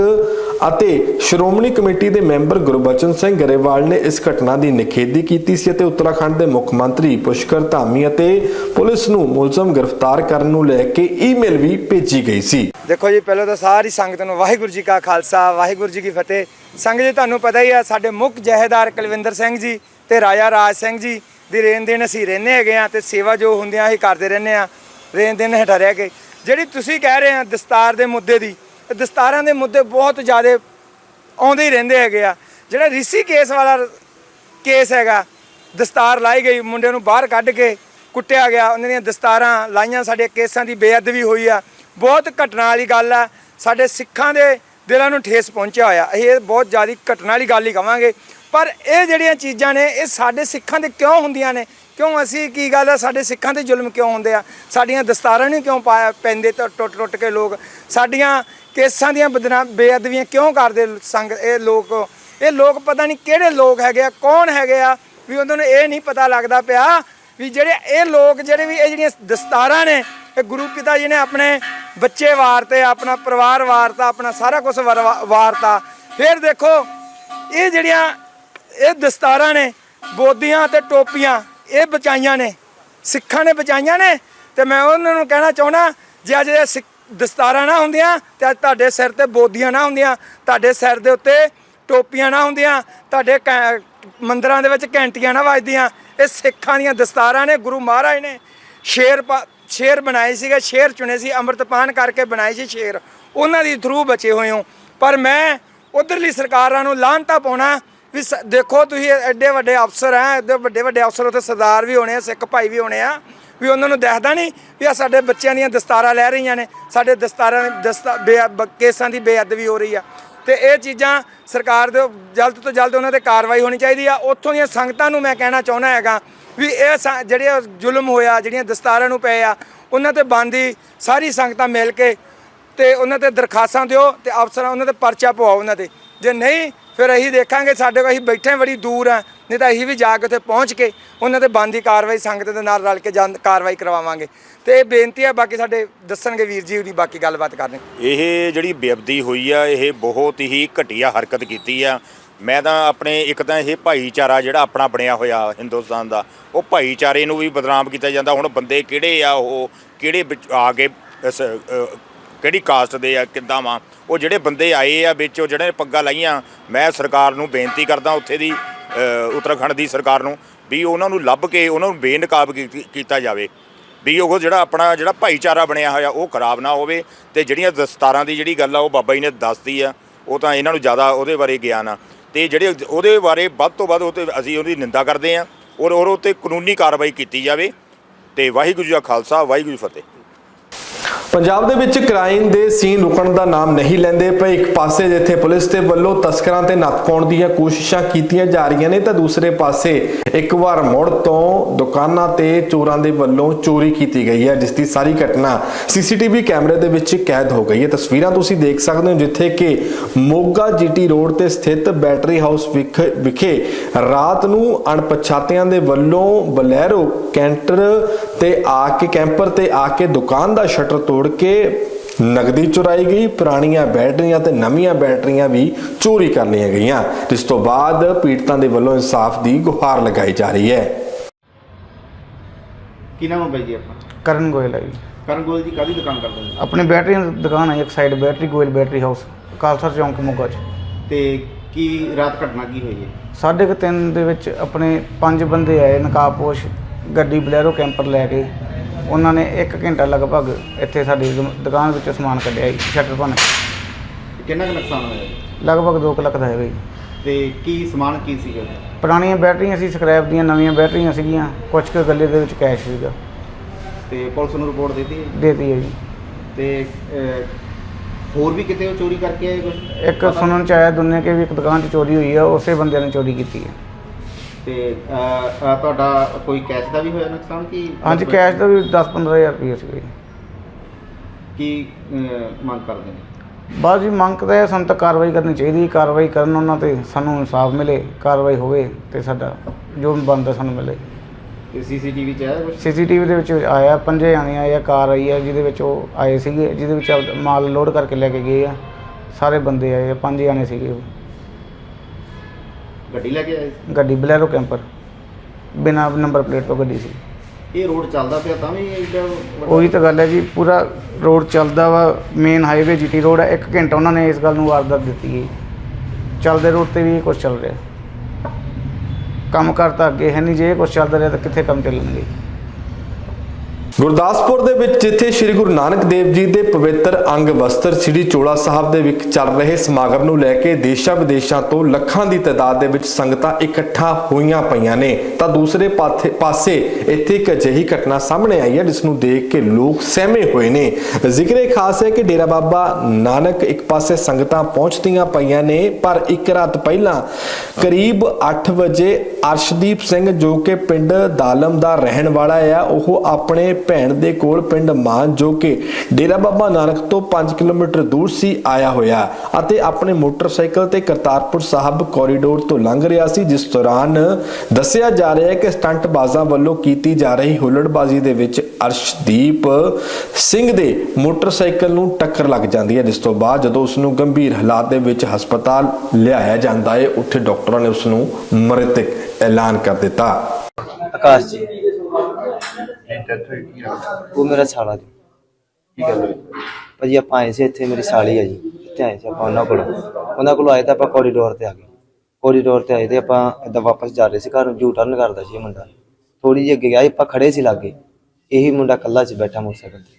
ਅਤੇ ਸ਼੍ਰੋਮਣੀ ਕਮੇਟੀ ਦੇ ਮੈਂਬਰ ਗੁਰਬਚਨ ਸਿੰਘ ਗਰੇਵਾਲ ਨੇ ਇਸ ਘਟਨਾ ਦੀ ਨਿਖੇਧੀ ਕੀਤੀ ਸੀ ਅਤੇ ਉੱਤਰਾਖੰਡ ਦੇ ਮੁੱਖ ਮੰਤਰੀ ਪੁਸ਼ਕਰ ਧਾਮੀ ਅਤੇ ਪੁਲਿਸ ਨੂੰ ਮੁਲਜ਼ਮ ਗ੍ਰਿਫਤਾਰ ਕਰਨ ਨੂੰ ਲੈ ਕੇ ਈਮੇਲ ਵੀ ਭੇਜੀ ਗਈ ਸੀ। ਦੇਖੋ ਜੀ, ਪਹਿਲਾਂ ਤਾਂ ਸਾਰੀ ਸੰਗਤ ਨੂੰ ਵਾਹਿਗੁਰੂ ਜੀ ਕਾ ਖਾਲਸਾ, ਵਾਹਿਗੁਰੂ ਜੀ ਕੀ ਫਤਿਹ। ਸੰਗਤ ਜੀ, ਤੁਹਾਨੂੰ ਪਤਾ ਹੀ ਆ, ਸਾਡੇ ਮੁੱਖ ਜਹੇਦਾਰ ਕੁਲਵਿੰਦਰ ਸਿੰਘ ਜੀ ਤੇ ਰਾਜਾ ਰਾਜ ਸਿੰਘ ਜੀ ਦੀ ਰੇਨ ਦੇਣ ਅਸੀਂ ਰਹਿੰਦੇ ਹੈਗੇ ਆ ਤੇ ਸੇਵਾ ਜੋ ਹੁੰਦੀਆਂ ਅਸੀਂ ਕਰਦੇ ਰਹਿੰਦੇ ਆ, ਰੇਨ ਦੇਣ ਹਟਾ ਰਹਿ ਕੇ। ਜਿਹੜੀ ਤੁਸੀਂ ਕਹਿ ਰਹੇ ਆ ਦਸਤਾਰ ਦੇ ਮੁੱਦੇ ਦੀ, ਦਸਤਾਰਾਂ ਦੇ ਮੁੱਦੇ ਬਹੁਤ ਜ਼ਿਆਦਾ ਆਉਂਦੇ ਹੀ ਰਹਿੰਦੇ ਹੈਗੇ ਆ। ਜਿਹੜਾ ਰਿਸ਼ੀ ਕੇਸ ਵਾਲਾ ਕੇਸ ਹੈਗਾ, ਦਸਤਾਰ ਲਾਈ ਗਈ, ਮੁੰਡੇ ਨੂੰ ਬਾਹਰ ਕੱਢ ਕੇ ਕੁੱਟਿਆ ਗਿਆ, ਉਹਨਾਂ ਦੀਆਂ ਦਸਤਾਰਾਂ ਲਾਈਆਂ, ਸਾਡੇ ਕੇਸਾਂ ਦੀ ਬੇਅਦਬੀ ਹੋਈ ਆ। ਬਹੁਤ ਘਟਨਾ ਵਾਲੀ ਗੱਲ ਆ, ਸਾਡੇ ਸਿੱਖਾਂ ਦੇ ਦਿਲਾਂ ਨੂੰ ਠੇਸ ਪਹੁੰਚਿਆ ਹੋਇਆ। ਅਸੀਂ ਇਹ ਬਹੁਤ ਜ਼ਿਆਦਾ ਘਟਨਾ ਵਾਲੀ ਗੱਲ ਹੀ ਕਵਾਂਗੇ। ਪਰ ਇਹ ਜਿਹੜੀਆਂ ਚੀਜ਼ਾਂ ਨੇ, ਇਹ ਸਾਡੇ ਸਿੱਖਾਂ ਦੇ ਕਿਉਂ ਹੁੰਦੀਆਂ ਨੇ? ਕਿਉਂ ਅਸੀਂ ਕੀ ਗੱਲ ਆ? ਸਾਡੇ ਸਿੱਖਾਂ ਤੇ ਜ਼ੁਲਮ ਕਿਉਂ ਹੁੰਦੇ ਆ? ਸਾਡੀਆਂ ਦਸਤਾਰਾਂ ਨੂੰ ਕਿਉਂ ਪਾਇਆ ਪੈਂਦੇ ਤਾਂ ਟੁੱਟ ਟੁੱਟ ਕੇ ਲੋਕ? ਸਾਡੀਆਂ ਕੇਸਾਂ ਦੀਆਂ ਬਦਨਾਮ ਬੇਅਦਬੀਆਂ ਕਿਉਂ ਕਰਦੇ ਸੰਗ, ਇਹ ਲੋਕ ਇਹ ਲੋਕ ਪਤਾ ਨਹੀਂ ਕਿਹੜੇ ਲੋਕ ਹੈਗੇ ਆ, ਕੌਣ ਹੈਗੇ ਆ, ਵੀ ਉਹਨਾਂ ਨੂੰ ਇਹ ਨਹੀਂ ਪਤਾ ਲੱਗਦਾ ਪਿਆ ਵੀ ਜਿਹੜੇ ਇਹ ਲੋਕ ਜਿਹੜੇ ਵੀ ਇਹ ਜਿਹੜੀਆਂ ਦਸਤਾਰਾਂ ਨੇ, ਇਹ ਗੁਰੂ ਪਿਤਾ ਜੀ ਨੇ ਆਪਣੇ ਬੱਚੇ ਵਾਰਤੇ, ਆਪਣਾ ਪਰਿਵਾਰ ਵਾਰਤਾ, ਆਪਣਾ ਸਾਰਾ ਕੁਝ ਵਾਰਤਾ। ਫਿਰ ਦੇਖੋ, ਇਹ ਜਿਹੜੀਆਂ ਇਹ ਦਸਤਾਰਾਂ ਨੇ ਬੋਦੀਆਂ ਤੇ ਟੋਪੀਆਂ, ਇਹ ਬਚਾਈਆਂ ਨੇ, ਸਿੱਖਾਂ ਨੇ ਬਚਾਈਆਂ ਨੇ, ਤੇ ਮੈਂ ਉਹਨਾਂ ਨੂੰ ਕਹਿਣਾ ਚਾਹੁੰਦਾ, ਜੇ ਅੱਜ ਇਹ ਸਿੱਖ- ਦਸਤਾਰਾਂ ਨਾ ਹੁੰਦੀਆਂ, ਤੇ ਅੱਜ ਤੁਹਾਡੇ ਸਿਰ ਤੇ ਬੋਦੀਆਂ ਨਾ ਹੁੰਦੀਆਂ, ਤੁਹਾਡੇ ਸਿਰ ਦੇ ਉੱਤੇ ਟੋਪੀਆਂ ਨਾ ਹੁੰਦੀਆਂ, ਤੁਹਾਡੇ ਕੈ- ਦੇ ਵਿੱਚ ਘੰਟੀਆਂ ਨਾ ਵੱਜਦੀਆਂ। ਇਹ ਸਿੱਖਾਂ ਦੀਆਂ ਦਸਤਾਰਾਂ ਨੇ, ਗੁਰੂ ਮਹਾਰਾਜ ਨੇ ਸ਼ੇਰ ਪਾ- ਸ਼ੇਰ ਬਣਾਏ ਸੀਗੇ, ਸ਼ੇਰ ਚੁਣੇ ਸੀ ਅੰਮ੍ਰਿਤਪਾਨ ਕਰਕੇ ਬਣਾਏ ਸੀ ਸ਼ੇਰ। ਉਹਨਾਂ ਦੀ ਥਰੂ ਬਚੇ ਹੋਏ ਹੋ। ਪਰ ਮੈਂ ਉਧਰਲੀ ਸਰਕਾਰਾਂ ਨੂੰ ਲਾਹਨਤਾ ਪਾਉਣਾ, ਵੀ ਸ- ਦੇਖੋ ਤੁਸੀਂ ਐਡੇ ਵੱਡੇ ਅਫਸਰ ਆ, ਐਡੇ ਵੱਡੇ ਵੱਡੇ ਅਫਸਰ ਉੱਥੇ ਸਰਦਾਰ ਵੀ ਹੋਣੇ ਆ, ਸਿੱਖ ਭਾਈ ਵੀ ਹੋਣੇ ਆ, ਵੀ ਉਹਨਾਂ ਨੂੰ ਦੇਖਦਾ ਨਹੀਂ ਵੀ ਆ ਸਾਡੇ ਬੱਚਿਆਂ ਦੀਆਂ ਦਸਤਾਰਾਂ ਲੈ ਰਹੀਆਂ ਨੇ, ਸਾਡੇ ਦਸਤਾਰਾਂ, ਦਸਤਾ, ਬੇ- ਬ- ਕੇਸਾਂ ਦੀ ਬੇਅਦਬੀ ਹੋ ਰਹੀ ਆ। ਤੇ ਇਹ ਚੀਜ਼ਾਂ ਸਰਕਾਰ ਦੇ ਜਲਦ ਤੋਂ ਜਲਦ ਉਹਨਾਂ ਤੇ ਕਾਰਵਾਈ ਹੋਣੀ ਚਾਹੀਦੀ ਆ। ਉੱਥੋਂ ਦੀਆਂ ਸੰਗਤਾਂ ਨੂੰ ਮੈਂ ਕਹਿਣਾ ਚਾਹੁੰਦਾ ਹੈਗਾ ਵੀ ਇਹ ਸ- ਜਿਹੜੇ ਜ਼ੁਲਮ ਹੋਇਆ, ਜਿਹੜੀਆਂ ਦਸਤਾਰਾਂ ਨੂੰ ਪਏ ਆ, ਉਹਨਾਂ ਤੇ ਬੰਦੀ ਸਾਰੀ ਸੰਗਤਾਂ ਮਿਲ ਕੇ ਤੇ ਉਹਨਾਂ ਤੇ ਦਰਖਾਸਤਾਂ ਦਿਓ ਤੇ ਅਫਸਰਾਂ, ਉਹਨਾਂ ਤੇ ਪਰਚਾ ਪਵਾਓ ਉਹਨਾਂ ਤੇ। ਜੇ ਨਹੀਂ ਫਿਰ ਅਸੀਂ ਦੇਖਾਂਗੇ ਸਾਡੇ ਕੋਲ ਅਸੀਂ ਬੈਠੇ ਬੜੀ ਦੂਰ ਆ ਨਹੀਂ ਤਾਂ ਅਸੀਂ ਵੀ ਜਾ ਕੇ ਉੱਥੇ ਪਹੁੰਚ ਕੇ ਉਹਨਾਂ ਤੇ ਬੰਦੀ ਕਾਰਵਾਈ ਸੰਗਤ ਦੇ ਨਾਲ ਰਲ ਕੇ ਜਾਂ- ਕਾਰਵਾਈ ਕਰਵਾਵਾਂਗੇ। ਤੇ ਇਹ ਬੇਨਤੀ ਆ ਬਾਕੀ ਸਾਡੇ ਦੱਸਣਗੇ ਵੀਰ ਜੀ ਉਹਦੀ ਬਾਕੀ ਗੱਲਬਾਤ ਕਰਨੀ। ਇਹ ਜਿਹੜੀ ਬੇਅਦਬੀ ਹੋਈ ਆ ਇਹ ਬਹੁਤ ਹੀ ਘਟੀਆ ਹਰਕਤ ਕੀਤੀ ਆ। ਮੈਂ ਤਾਂ ਆਪਣੇ ਇੱਕ ਤਾਂ ਇਹ ਭਾਈਚਾਰਾ ਜਿਹੜਾ ਆਪਣਾ ਬਣਿਆ ਹੋਇਆ ਹਿੰਦੁਸਤਾਨ ਦਾ ਉਹ ਭਾਈਚਾਰੇ ਨੂੰ ਵੀ ਬਦਨਾਮ ਕੀਤਾ ਜਾਂਦਾ। ਹੁਣ ਬੰਦੇ ਕਿਹੜੇ ਆ ਉਹ ਕਿਹੜੇ ਵਿੱਚ ਆ ਕੇ ਇਸ, ਅ, ਕਿਹੜੀ ਕਾਸਟ ਦੇ ਆ, ਕਿੱਦਾਂ ਵਾ? ਉਹ ਜਿਹੜੇ ਬੰਦੇ ਆਏ ਆ ਵਿੱਚ, ਉਹ ਜਿਹੜੇ ਪੱਗਾਂ ਲਾਈਆਂ, ਮੈਂ ਸਰਕਾਰ ਨੂੰ ਬੇਨਤੀ ਕਰਦਾ ਉੱਥੇ ਦੀ ਉੱਤਰਾਖੰਡ ਦੀ ਸਰਕਾਰ ਨੂੰ ਵੀ ਉਹਨਾਂ ਨੂੰ ਲੱਭ ਕੇ, ਉਹਨਾਂ ਨੂੰ ਬੇਨਕਾਬ ਕੀਤੀ- ਕੀਤਾ ਜਾਵੇ। ਵੀ ਉਹ ਜਿਹੜਾ ਆਪਣਾ ਜਿਹੜਾ ਭਾਈਚਾਰਾ ਬਣਿਆ ਹੋਇਆ, ਉਹ ਖਰਾਬ ਨਾ ਹੋਵੇ ਤੇ ਜਿਹੜੀਆਂ ਦਸਤਾਰਾਂ ਦੀ ਜਿਹੜੀ ਗੱਲ ਆ, ਉਹ ਬਾਬਾ ਜੀ ਨੇ ਦੱਸਦੀ ਆ, ਉਹ ਤਾਂ ਇਹਨਾਂ ਨੂੰ ਜ਼ਿਆਦਾ ਉਹਦੇ ਬਾਰੇ ਗਿਆਨ ਆ। ਤੇ ਜਿਹੜੇ ਉਹਦੇ ਬਾਰੇ ਵੱਧ ਤੋਂ ਵੱਧ ਉਹ ਤੇ ਅਸੀਂ ਉਹਦੀ ਨਿੰਦਾ ਕਰਦੇ ਆ, ਔਰ ਔਰ ਉਹ ਕਾਨੂੰਨੀ ਕਾਰਵਾਈ ਕੀਤੀ ਜਾਵੇ। ਤੇ ਵਾਹਿਗੁਰੂ ਜੀ ਕਾ ਖਾਲਸਾ, ਵਾਹਿਗੁਰੂ ਜੀ ਫਤਿਹ। ਪੰਜਾਬ ਦੇ ਵਿੱਚ ਕ੍ਰਾਈਮ ਦੇ ਸੀਨ ਰੁਕਣ ਦਾ ਨਾਮ ਨਹੀਂ ਲੈਂਦੇ ਪਏ। ਇੱਕ ਪਾਸੇ ਜਿੱਥੇ ਪੁਲਿਸ ਦੇ ਵੱਲੋਂ ਤਸਕਰਾਂ ਤੇ ਨੱਥ ਪਾਉਣ ਦੀਆਂ ਕੋਸ਼ਿਸ਼ਾਂ ਕੀਤੀਆਂ ਜਾ ਰਹੀਆਂ ਨੇ, ਤਾਂ ਦੂਸਰੇ ਪਾਸੇ ਇੱਕ ਵਾਰ ਮੁੜ ਤੋਂ ਦੁਕਾਨਾਂ ਤੇ ਚੋਰਾਂ ਦੇ ਵੱਲੋਂ ਚੋਰੀ ਕੀਤੀ ਗਈ ਹੈ, ਜਿਸ ਦੀ ਸਾਰੀ ਘਟਨਾ ਸੀਸੀਟੀਵੀ ਕੈਮਰੇ ਦੇ ਵਿੱਚ ਕੈਦ ਹੋ ਗਈ ਹੈ। ਤਸਵੀਰਾਂ ਤੁਸੀਂ ਦੇਖ ਸਕਦੇ ਹੋ ਜਿੱਥੇ ਕਿ ਮੋਗਾ ਜੀਟੀ ਰੋਡ ਤੇ ਸਥਿਤ ਬੈਟਰੀ ਹਾਊਸ ਵਿਖ- ਵਿਖੇ ਰਾਤ ਨੂੰ ਅਣਪਛਾਤਿਆਂ ਦੇ ਵੱਲੋਂ ਬਲੈਰੋ ਕੈਂਟਰ ਤੇ ਆ ਕੇ, ਕੈਂਪਰ ਤੇ ਆ ਕੇ ਦੁਕਾਨ ਦਾ ਸ਼ਟਰ ਤੋੜ ਕੇ ਨਗਦੀ ਚੁਰਾਈ ਗਈ ਪੁਰਾਣੀਆਂ ਬੈਟਰੀਆਂ ਤੇ ਨਵੀਆਂ ਬੈਟਰੀਆਂ ਵੀ ਚੋਰੀ ਕਰ ਲਈਆਂ ਗਈਆਂ। ਜਿਸ ਤੋਂ ਬਾਅਦ ਪੀੜਤਾਂ ਦੇ ਵੱਲੋਂ ਇਨਸਾਫ ਦੀ ਗੁਹਾਰ ਲਗਾਈ ਜਾ ਰਹੀ ਹੈ। ਕੀ ਨਾਮ ਹੈ ਬਾਈ ਜੀ ਆਪਣਾ? ਕਰਨ ਗੋਇਲ ਹੈ ਜੀ। ਕਰਨ ਗੋਲ ਜੀ ਕਾਦੀ ਦੁਕਾਨ ਕਰਦੇ ਨੇ ਆਪਣੀ ਬੈਟਰੀ ਦੀ ਦੁਕਾਨ ਹੈ ਇੱਕ side battery Goyal battery house Kalsar ਚੌਂਕ ਮੋਗਾ 'ਚ। ਤੇ ਕੀ ਰਾਤ ਘਟਨਾ ਕੀ ਹੋਈ ਹੈ? ਸਾਢੇ ਕੁ ਤਿੰਨ ਦੇ ਵਿੱਚ ਆਪਣੇ ਪੰਜ ਬੰਦੇ ਆਏ ਨਕਾਬਪੋਸ਼ ਗੱਡੀ ਬਲੈਰੋ ਕੈਂਪਰ ਲੈ ਕੇ। ਉਹਨਾਂ ਨੇ 1 ਘੰਟਾ ਲਗਭਗ ਇੱਥੇ ਸਾਡੀ ਦੁ- ਦੁਕਾਨ ਵਿੱਚੋਂ ਸਮਾਨ ਕੱਢਿਆ ਜੀ ਸ਼ਟਰ ਭੰਨ ਕੇ। ਕਿੰਨਾ ਕੁ ਨੁਕਸਾਨ ਹੋਇਆ ਲਗਭਗ 2 ਲੱਖ ਦਾ ਹੈਗਾ ਜੀ। ਤੇ ਕੀ ਸਮਾਨ ਕੀ ਸੀਗਾ? ਪੁਰਾਣੀਆਂ ਬੈਟਰੀਆਂ ਸੀ ਸਕ੍ਰੈਪ ਦੀਆਂ ਨਵੀਆਂ ਬੈਟਰੀਆਂ ਸੀਗੀਆਂ ਕੁਝ ਕੁ ਗੱਲੇ ਦੇ ਵਿੱਚ ਕੈਸ਼ ਸੀਗਾ। ਤੇ ਪੁਲਿਸ ਨੂੰ ਰਿਪੋਰਟ ਦਿੱਤੀ ਹੈ? ਦੇਤੀ ਹੈ ਜੀ। ਤੇ ਅਹ, ਹੋਰ ਵੀ ਕਿਤੇ ਉਹ ਚੋਰੀ ਕਰਕੇ ਆਏ ਕੁਝ ਇੱਕ ਸੁਣਨ ਚ ਆਇਆ ਦੁਨੀਆ ਕੇ ਵੀ ਇੱਕ ਦੁਕਾਨ 'ਚ ਚੋਰੀ ਹੋਈ ਹੈ ਉਸੇ ਬੰਦੇ ਨੇ ਚੋਰੀ ਕੀਤੀ ਹੈ। ਤੇ ਤੁਹਾਡਾ ਕੋਈ ਕੈਸ਼ ਦਾ ਵੀ ਹੋਇਆ ਨੁਕਸਾਨ ਕੀ ਹਾਂਜੀ ਕੈਸ਼ ਦਾ ਵੀ 10-15000 ਰੁਪਏ ਸੀਗਾ ਕੀ ਮੰਗ ਕਰਦੇ ਨੇ? ਬਸ ਜੀ ਮੰਗ ਤਾਂ ਇਹ ਸਾਨੂੰ ਤਾਂ ਕਾਰਵਾਈ ਕਰਨੀ ਚਾਹੀਦੀ ਹੈ। ਕਾਰਵਾਈ ਕਰਨ ਉਹਨਾਂ ਤੇ ਸਾਨੂੰ ਇਨਸਾਫ ਮਿਲੇ ਕਾਰਵਾਈ ਹੋਵੇ ਤੇ ਸਾਡਾ ਜੋ ਬਣਦਾ ਸਾਨੂੰ ਮਿਲੇ। ਤੇ ਸੀਸੀਟੀਵੀ ਚ ਆਇਆ ਕੁਝ ਸੀਸੀਟੀਵੀ ਦੇ ਵਿੱਚ ਆਇਆ ਪੰਜੇ ਜਾਣੇ ਆਏ ਆ ਕਾਰ ਆਈ ਆ ਜਿਹਦੇ ਵਿੱਚ ਉਹ ਆਏ ਸੀਗੇ ਜਿਹਦੇ ਵਿੱਚ ਆਪਦਾ ਮਾਲ ਲੋਡ ਕਰਕੇ ਲੈ ਕੇ ਗਏ ਆ। ਸਾਰੇ ਬੰਦੇ ਆਏ ਆ ਪੰਜ ਜਾਣੇ ਸੀਗੇ ਉਹ। ਗੱਡੀ ਲੈ ਕੇ ਆਏ ਸੀ? ਗੱਡੀ ਬਲੈਰੋ ਕੈਂਪਰ। ਬਿਨਾ ਨੰਬਰ ਪਲੇਟ ਤੋਂ ਗੱਡੀ ਸੀ। ਇਹ ਰੋਡ ਚੱਲਦਾ ਪਿਆ ਤਾਂ ਵੀ ਐਡਾ ਵੱਡਾ- ਉਹੀ ਤਾਂ ਗੱਲ ਹੈ ਜੀ ਪੂਰਾ ਰੋਡ ਚੱਲਦਾ ਵਾ ਮੇਨ ਹਾਈਵੇ ਜੀਟੀ ਰੋਡ ਹੈ 1 ਘੰਟਾ ਉਹਨਾਂ ਨੇ ਇਸ ਗੱਲ ਨੂੰ ਵਾਰਦਾਤ ਦਿੱਤੀ ਗਈ ਚੱਲਦੇ ਰੋਡ ਤੇ ਵੀ ਇਹ ਕੁਝ ਚੱਲ ਰਿਹਾ। ਕੰਮ ਕਰਤਾ ਅੱਗੇ ਹੈ ਨਹੀਂ ਜੇ ਇਹ ਕੁਝ ਚੱਲਦਾ ਰਿਹਾ ਤਾਂ ਕਿੱਥੇ ਕੰਮ ਚੱਲਣਗੇ? ਗੁਰਦਾਸਪੁਰ ਦੇ ਵਿੱਚ ਜਿੱਥੇ ਸ੍ਰੀ ਗੁਰੂ ਨਾਨਕ ਦੇਵ ਜੀ ਦੇ ਪਵਿੱਤਰ ਅੰਗ ਵਸਤਰ ਸ੍ਰੀ ਚੋਲਾ ਸਾਹਿਬ ਦੇ ਵਿੱਚ ਚੱਲ ਰਹੇ ਸਮਾਗਮ ਨੂੰ ਲੈ ਕੇ ਦੇਸ਼ਾਂ ਵਿਦੇਸ਼ਾਂ ਤੋਂ ਲੱਖਾਂ ਦੀ ਤਾਦਾਦ ਦੇ ਵਿੱਚ ਸੰਗਤਾਂ ਇਕੱਠਾ ਹੋਈਆਂ ਪਈਆਂ ਨੇ। ਤਾਂ ਦੂਸਰੇ ਪਾਥੇ- ਪਾਸੇ ਇੱਥੇ ਇੱਕ ਅਜਿਹੀ ਘਟਨਾ ਸਾਹਮਣੇ ਆਈ ਹੈ, ਜਿਸ ਨੂੰ ਦੇਖ ਕੇ ਲੋਕ ਸਹਿਮੇ ਹੋਏ ਨੇ। ਜ਼ਿਕਰੇ ਖਾਸ ਹੈ ਕਿ ਡੇਰਾ ਬਾਬਾ ਨਾਨਕ ਇੱਕ ਪਾਸੇ ਸੰਗਤਾਂ ਪਹੁੰਚਦੀਆਂ ਪਈਆਂ ਨੇ, ਪਰ ਇੱਕ ਰਾਤ ਪਹਿਲਾਂ ਕਰੀਬ 8 ਵਜੇ ਅਰਸ਼ਦੀਪ ਸਿੰਘ ਜੋ ਕਿ ਪਿੰਡ ਦਾਲਮ ਦਾ ਰਹਿਣ ਵਾਲਾ ਆ, ਉਹ ਆਪਣੇ ਭੈਣ ਦੇ ਕੋਲ ਪਿੰਡ ਮਾਨ ਜੋ ਕਿ ਡੇਰਾ ਬਾਬਾ ਨਾਨਕ ਤੋਂ 5 ਕਿਲੋਮੀਟਰ ਦੂਰ ਸੀ ਆਇਆ ਹੋਇਆ ਅਤੇ ਆਪਣੇ ਮੋਟਰਸਾਈਕਲ ਤੇ ਕਰਤਾਰਪੁਰ ਸਾਹਿਬ ਕੋਰੀਡੋਰ ਤੋਂ ਲੰਘ ਰਿਹਾ ਸੀ, ਜਿਸ ਦੌਰਾਨ ਦੱਸਿਆ ਜਾ ਰਿਹਾ ਹੈ ਕਿ ਸਟੰਟ ਵੱਲੋਂ ਕੀਤੀ ਜਾ ਰਹੀ ਹੁੱਲੜਬਾਜ਼ੀ ਦੇ ਵਿੱਚ ਅਰਸ਼ਦੀਪ ਸਿੰਘ ਦੇ ਮੋਟਰਸਾਈਕਲ ਨੂੰ ਟੱਕਰ ਲੱਗ ਜਾਂਦੀ ਹੈ, ਜਿਸ ਤੋਂ ਬਾਅਦ ਜਦੋਂ ਉਸ ਨੂੰ ਗੰਭੀਰ ਹਾਲਾਤ ਦੇ ਵਿੱਚ ਹਸਪਤਾਲ ਲਿਆਇਆ ਜਾਂਦਾ ਹੈ, ਉੱਥੇ ਡਾਕਟਰਾਂ ਨੇ ਉਸ ਨੂੰ ਮ੍ਰਿਤਕ ਐਲਾਨ ਕਰ ਦਿੱਤਾ। ਆਕਾਸ਼ ਜੀ ਉਹ ਮੇਰਾ ਸਾਲਾ ਜੀ। ਕੀ ਗੱਲ ਹੋਈ? ਭਾਜੀ ਆਪਾਂ ਆਏ ਸੀ ਇੱਥੇ ਮੇਰੀ ਸਾਲੀ ਹੈ ਜੀ। ਇੱਥੇ ਆਏ ਸੀ ਆਪਾਂ ਉਹਨਾਂ ਕੋਲ। ਉਹਨਾਂ ਕੋਲ ਆਏ ਤਾਂ ਆਪਾਂ ਕੋਰੀਡੋਰ ਤੇ ਆ ਗਏ। ਕੋਰੀਡੋਰ ਤੇ ਆਏ ਤੇ ਆਪਾਂ ਏਦਾਂ ਵਾਪਸ ਜਾ ਰਹੇ ਸੀ ਘਰ ਨੂੰ ਯੂ ਟਰਨ ਕਰਦਾ ਸੀ ਇਹ ਮੁੰਡਾ। ਥੋੜੀ ਜਿਹੀ ਅੱਗੇ ਗਿਆ ਆਪਾਂ ਖੜੇ ਸੀ ਲਾਗੇ। ਇਹੀ ਮੁੰਡਾ ਕੱਲਾ ਸੀ ਬੈਠਾ ਮੋਟਰਸਾਈਕਲ ਤੇ।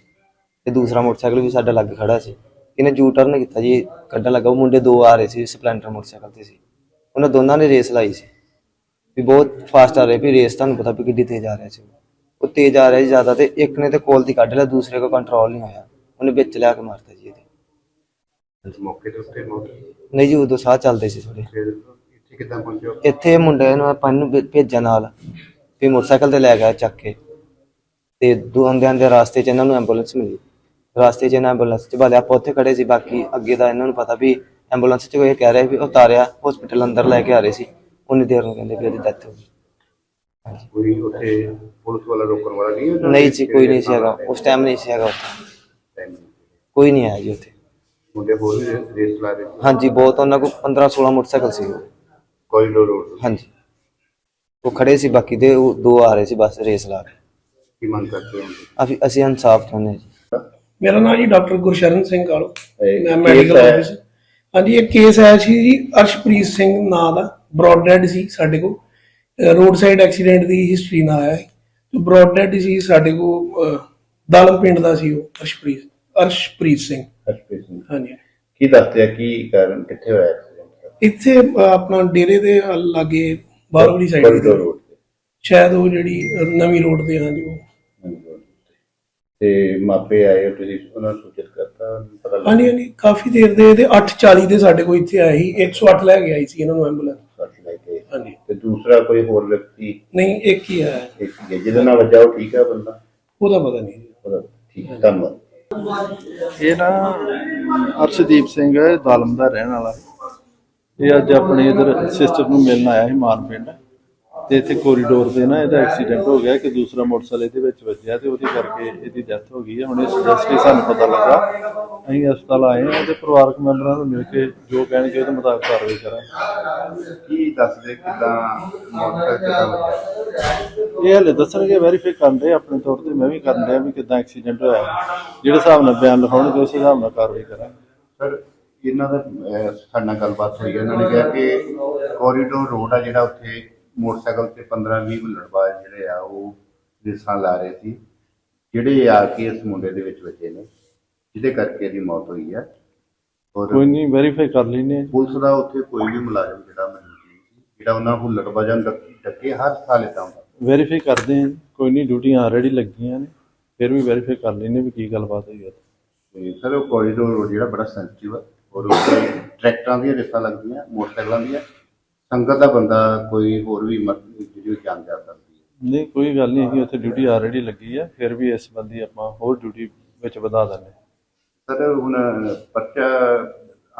ਤੇ ਦੂਸਰਾ ਮੋਟਰਸਾਈਕਲ ਵੀ ਸਾਡਾ ਲਾਗੇ ਖੜਾ ਸੀ। ਇਹਨੇ ਯੂ ਟਰਨ ਕੀਤਾ ਜੀ ਕੱਢਣ ਲੱਗਾ। ਉਹ ਮੁੰਡੇ ਦੋ ਆ ਰਹੇ ਸੀ ਸਪਲੈਂਡਰ ਮੋਟਰਸਾਈਕਲ ਤੇ ਸੀ। ਉਹਨਾਂ ਦੋਨਾਂ ਨੇ ਰੇਸ ਲਾਈ ਸੀ। ਵੀ ਬਹੁਤ ਫਾਸਟ ਆ ਰਹੇ ਵੀ ਰੇਸ ਤੁਹਾਨੂੰ ਪਤਾ ਵੀ ਕਿੱਡੀ ਤੇਜ਼ ਆ ਰਿਹਾ ਸੀ। ਉਹ ਤੇਜ਼ ਆ ਰਿਹਾ ਜ਼ਿਆਦਾ ਤੇ ਇੱਕ ਨੇ ਤੇ ਕੋਲ ਦੀ ਕੱਢ ਲਿਆ ਦੂਸਰੇ ਕੋ ਕੰਟਰੋਲ ਨਹੀਂ ਹੋਇਆ ਉਹਨੇ ਵਿੱਚ ਲਿਆ ਕੇ ਮਾਰਤਾ ਜੀ ਇਹਦੇ। ਮੌਕੇ ਤੇ ਉੱਤੇ ਮੌਤ ਨਹੀਂ ਜੀ ਉਦੋਂ ਸਾਹ ਚੱਲਦੇ ਸੀ ਥੋੜੇ ਫਿਰ ਇੱਥੇ ਕਿੱਦਾਂ ਪਹੁੰਚਿਓ ਇੱਥੇ ਇਹ ਮੁੰਡੇ ਨੂੰ ਆਪਾਂ ਨੂੰ ਭੇ- ਭੇਜਿਆ ਨਾਲ। ਵੀ ਮੋਟਰਸਾਈਕਲ ਤੇ ਲੈ ਗਿਆ ਚੱਕ ਕੇ। ਤੇ ਦੁਆਂਦਿਆਂ ਦੇ ਰਾਸਤੇ 'ਚ ਇਹਨਾਂ ਨੂੰ ਐਂਬੂਲੈਂਸ ਮਿਲੀ। ਰਾਸਤੇ 'ਚ ਇਹਨਾਂ ਐਂਬੂਲੈਂਸ 'ਚ ਬਾਲੇ ਆਪਾਂ ਉੱਥੇ ਖੜੇ ਸੀ ਬਾਕੀ ਅੱਗੇ ਦਾ ਇਹਨਾਂ ਨੂੰ ਪਤਾ ਵੀ ਐਂਬੂਲੈਂਸ 'ਚ ਕੋਈ ਕਹਿ ਰਿਹਾ ਵੀ ਉਤਾਰਿਆ ਹਸਪੀਟਲ ਅੰਦਰ ਲੈ ਕੇ ਆ ਰਹੇ ਸੀ। ਉਨੀ ਦੇਰ ਨੂੰ ਕਹਿੰਦੇ ਵੀ ਉਹਦੀ ਡੈਥ ਹੋ ਗਈ। ਕੋਈ ਉੱਥੇ ਪੁਲਿਸ ਵਾਲਾ ਰੋਕਣ ਵਾਲਾ ਨਹੀਂ ਹੈ ਨਹੀਂ ਜੀ ਕੋਈ ਨਹੀਂ ਸੀ ਹੈਗਾ। ਉਸ ਟਾਈਮ ਨਹੀਂ ਸੀ ਹੈਗਾ ਉੱਥੇ। ਕੋਈ ਨਹੀਂ ਆਇਆ ਜੀ ਉੱਥੇ। ਮੁੰਡੇ ਹੋਰ ਵੀ ਰੇਸ ਲਾ ਰਹੇ ਸੀ? ਹਾਂਜੀ ਬਹੁਤ ਉਹਨਾਂ ਕੋਲ 15 16 ਮੋਟਰਸਾਈਕਲ ਸੀ ਕੋਰੀਡੋਰ ਰੋਡ ਹਾਂਜੀ। ਉਹ ਖੜੇ ਸੀ ਬਾਕੀ ਦੇ ਉਹ ਦੋ ਆ ਰਹੇ ਸੀ ਬਸ ਰੇਸ ਲਾ ਕੇ ਕੀ ਮੰਗ ਕਰਦੇ ਹੋ? ਅਸੀਂ ਅਸੀਂ ਇਨਸਾਫ ਚਾਹੁੰਦੇ ਹਾਂ ਜੀ। ਮੇਰਾ ਨਾਮ ਜੀ ਡਾਕਟਰ ਗੁਰਸ਼ਰਨ ਸਿੰਘ ਕਾਲੋ ਇਹ ਮੈਂ ਮੈਡੀਕਲ ਹੈ। ਆਫਿਸਰ ਹਾਂਜੀ ਇਹ ਕੇਸ ਆਇਆ ਸੀ ਜੀ ਅਰਸ਼ਪ੍ਰੀਤ ਸਿੰਘ ਨਾਂ ਦਾ। ਬ੍ਰੌਡ ਡੈਡ ਸੀ ਸਾਡੇ ਕੋਲ। ਰੋਡ ਸਾਈਡ ਐਕਸੀਡੈਂਟ ਦੀ ਹਿਸਟਰੀ ਨਾਲ ਆਇਆ ਤੇ ਬ੍ਰੌਡ ਡੈਡ ਸੀ ਸਾਡੇ ਕੋਲ ਦਾਲਮ ਪਿੰਡ ਦਾ ਸੀ ਉਹ ਅਰਸ਼ਪ੍ਰੀਤ ਅਰਸ਼ਪ੍ਰੀਤ ਸਿੰਘ। ਹਾਂਜੀ। ਕੀ ਦੱਸਦੇ ਆ ਕੀ ਕਾਰਨ ਕਿੱਥੇ ਹੋਇਆ ਐਕਸੀਡੈਂਟ ਇੱਥੇ ਆਪਣਾ ਡੇਰੇ ਦੇ ਲਾਗੇ ਬਾਹਰਲੀ ਸਾਈਡ ਰੋਡ ਸ਼ਾਇਦ ਉਹ ਜਿਹੜੀ ਨਵੀਂ ਰੋਡ ਤੇ ਹਾਂਜੀ ਉਹ। ਤੇ। ਤੇ ਮਾਪੇ ਆਏ ਤੁਸੀਂ ਉਹਨਾਂ ਨੂੰ ਸੂਚਿਤ ਕਰਤਾ ਪਤਾ ਲੱਗਾ? ਹਾਂਜੀ ਹਾਂਜੀ ਕਾਫੀ ਦੇਰ ਦੇ ਇਹਦੇ 8:40 ਦੇ ਸਾਡੇ ਕੋਲ ਇੱਥੇ ਸੀ 108 ਲੈ ਕੇ ਆਈ ਸੀ ਇਹਨਾਂ ਨੂੰ ਐਂਬੂਲੈਂਸ ਕੇ ਤੇ ਦੂਸਰਾ ਕੋਈ ਹੋਰ ਵਿਅਕਤੀ ਨਹੀਂ ਇੱਕ ਹੀ ਆਇਆ। ਇੱਕ ਹੀ ਹੈ, ਜਿਹਦੇ ਨਾਲ ਵੱਜਾ ਉਹ ਠੀਕ ਹੈ ਬੰਦਾ? ਉਹਦਾ ਪਤਾ ਨਹੀਂ। ਉਹਦਾ ਠੀਕ ਹੈ, ਧੰਨਵਾਦ। ਇਹ ਨਾ ਅਰਸ਼ਦੀਪ ਸਿੰਘ ਹੈ ਦਾਲਮ ਦਾ ਰਹਿਣ ਵਾਲਾ। ਇਹ ਅੱਜ ਆਪਣੇ ਇਧਰ ਸਿਸਟਰ ਨੂੰ ਮਿਲਣ ਆਇਆ ਸੀ ਮਾਨ ਪਿੰਡ। ਤੇ ਇੱਥੇ ਕੋਰੀਡੋਰ ਤੇ ਨਾ ਇਹਦਾ ਐਕਸੀਡੈਂਟ ਹੋ ਗਿਆ ਕਿ ਦੂਸਰਾ ਮੋਟਰਸਾਈਕਲ ਇਹਦੇ ਵਿੱਚ ਵੱਜਿਆ ਤੇ ਉਹਦੀ ਕਰਕੇ ਇਹਦੀ ਡੈਥ ਹੋ ਗਈ ਹੈ। ਹੁਣ ਇਸ ਜਸਟਿਸ ਸਾਨੂੰ ਪਤਾ ਲੱਗਾ। ਅਸੀਂ ਹਸਪਤਾਲ ਆਏ ਹਾਂ ਤੇ ਪਰਿਵਾਰਕ ਮੈਂਬਰਾਂ ਨੂੰ ਮਿਲ ਕੇ ਜੋ ਕਹਿਣਗੇ ਉਹਦੇ ਮੁਤਾਬਕ ਕਾਰਵਾਈ ਕਰਾਂਗੇ। ਕੀ ਦੱਸਦੇ ਕਿਦਾਂ ਮੋਟਰ ਕਿਦਾਂ ਵੱਜਾ ਇਹ ਹਲੇ ਦੱਸਣਗੇ ਵੈਰੀਫਾਈ ਕਰਦੇ ਆਪਣੇ ਤੌਰ ਤੇ। ਮੈਂ ਵੀ ਕਰਨ ਡਿਆ ਵੀ ਕਿਦਾਂ ਐਕਸੀਡੈਂਟ ਹੋਇਆ। ਜਿਹੜੇ ਹਿਸਾਬ ਨਾਲ ਬਿਆਨ ਲਿਖਾਉਣਗੇ ਉਸ ਹਿਸਾਬ ਨਾਲ ਕਾਰਵਾਈ ਕਰਾਂਗੇ। ਸਰ ਇਹਨਾਂ ਦਾ ਸਾਡੇ ਨਾਲ ਗੱਲਬਾਤ ਹੋਈ ਹੈ। ਇਹਨਾਂ ਨੇ ਕਿਹਾ ਕਿ ਕੋਰੀਡੋਰ ਰੋਡ ਆ ਜਿਹੜਾ ਉੱਥੇ ਮੋਟਰਸਾਈਕਲ ਤੇ 15 20 ਹੁੱਲੜਬਾਜ਼ ਜਿਹੜੇ ਆ ਉਹ ਰੇਸਾਂ ਲਾ ਰਹੇ ਸੀ। ਜਿਹੜੇ ਆ ਕੇ ਇਸ ਮੁੰਡੇ ਦੇ ਵਿੱਚ ਵੱਜੇ ਨੇ ਜਿਹਦੇ ਕਰਕੇ ਇਹਦੀ ਮੌਤ ਹੋਈ ਹੈ ਔਰ ਕੋਈ ਨਹੀਂ ਵੈਰੀਫਾਈ ਕਰ ਲੈਣੇ ਪੁਲਿਸ ਦਾ ਉੱਥੇ ਕੋਈ ਵੀ ਮੁਲਾਜ਼ਮ ਜਿਹੜਾ ਮੌਜੂਦ ਨਹੀਂ ਸੀ ਜਿਹੜਾ ਉਹਨਾਂ ਨੂੰ ਡੱਕ- ਡੱਕੇ ਹਰ ਸਾਲ ਇਦਾਂ ਹੁੰਦਾ। ਵੈਰੀਫਾਈ ਕਰਦੇ ਹਾਂ ਕੋਈ ਨਹੀਂ ਡਿਊਟੀਆਂ ਆਲਰੇਡੀ ਲੱਗੀਆਂ ਨੇ। ਫਿਰ ਵੀ ਵੈਰੀਫਾਈ ਕਰ ਲੈਣੇ ਵੀ ਕੀ ਗੱਲਬਾਤ ਹੋਈ ਹੈ ਤੇ ਸਰ ਉਹ ਕੋਰੀਡੋਰ ਰੋਡ ਜਿਹੜਾ ਬੜਾ ਸੈਂਸਿਟਿਵ ਹੈ ਔਰ ਟਰੈਕਟਰਾਂ ਦੀਆਂ ਰੇਸਾਂ ਲੱਗਦੀਆਂ ਮੋਟਰਸਾਈਕਲਾਂ ਦੀਆਂ। ਸੰਗਤ ਦਾ ਬੰਦਾ ਕੋਈ ਹੋਰ ਵੀ ਮਰ ਜਿਹੜੀ ਜਾਨ ਜਾ ਸਕਦੀ ਹੈ। ਨਹੀਂ ਕੋਈ ਗੱਲ ਨਹੀਂ ਹੈਗੀ ਉੱਥੇ ਡਿਊਟੀ ਆਲਰੇਡੀ ਲੱਗੀ ਹੈ ਫਿਰ ਵੀ ਇਸ ਸੰਬੰਧੀ ਆਪਾਂ ਹੋਰ ਡਿਊਟੀ ਵਿੱਚ ਵਧਾ ਦਿੰਦੇ ਸਰ ਹੁਣ ਪਰਚਾ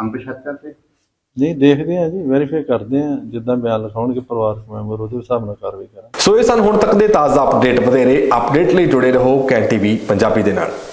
ਅੰਬਸ਼ਤਾਂ ਤੇ? ਨਹੀਂ ਦੇਖਦੇ ਹਾਂ ਜੀ ਵੈਰੀਫਾਈ ਕਰਦੇ ਹਾਂ ਜਿੱਦਾਂ ਬਿਆਨ ਲਿਖਾਉਣਗੇ ਪਰਿਵਾਰਕ ਮੈਂਬਰ ਉਹਦੇ ਹਿਸਾਬ ਨਾਲ ਕਾਰਵਾਈ ਕਰਾਂਗੇ। ਸੋ ਇਹ ਸਨ ਹੁਣ ਤੱਕ ਦੇ ਤਾਜ਼ਾ ਅਪਡੇਟ ਵਧੇਰੇ ਅਪਡੇਟ ਲਈ ਜੁੜੇ ਰਹੋ ਕੈਨ ਟੀਵੀ ਪੰਜਾਬੀ ਦੇ ਨਾਲ।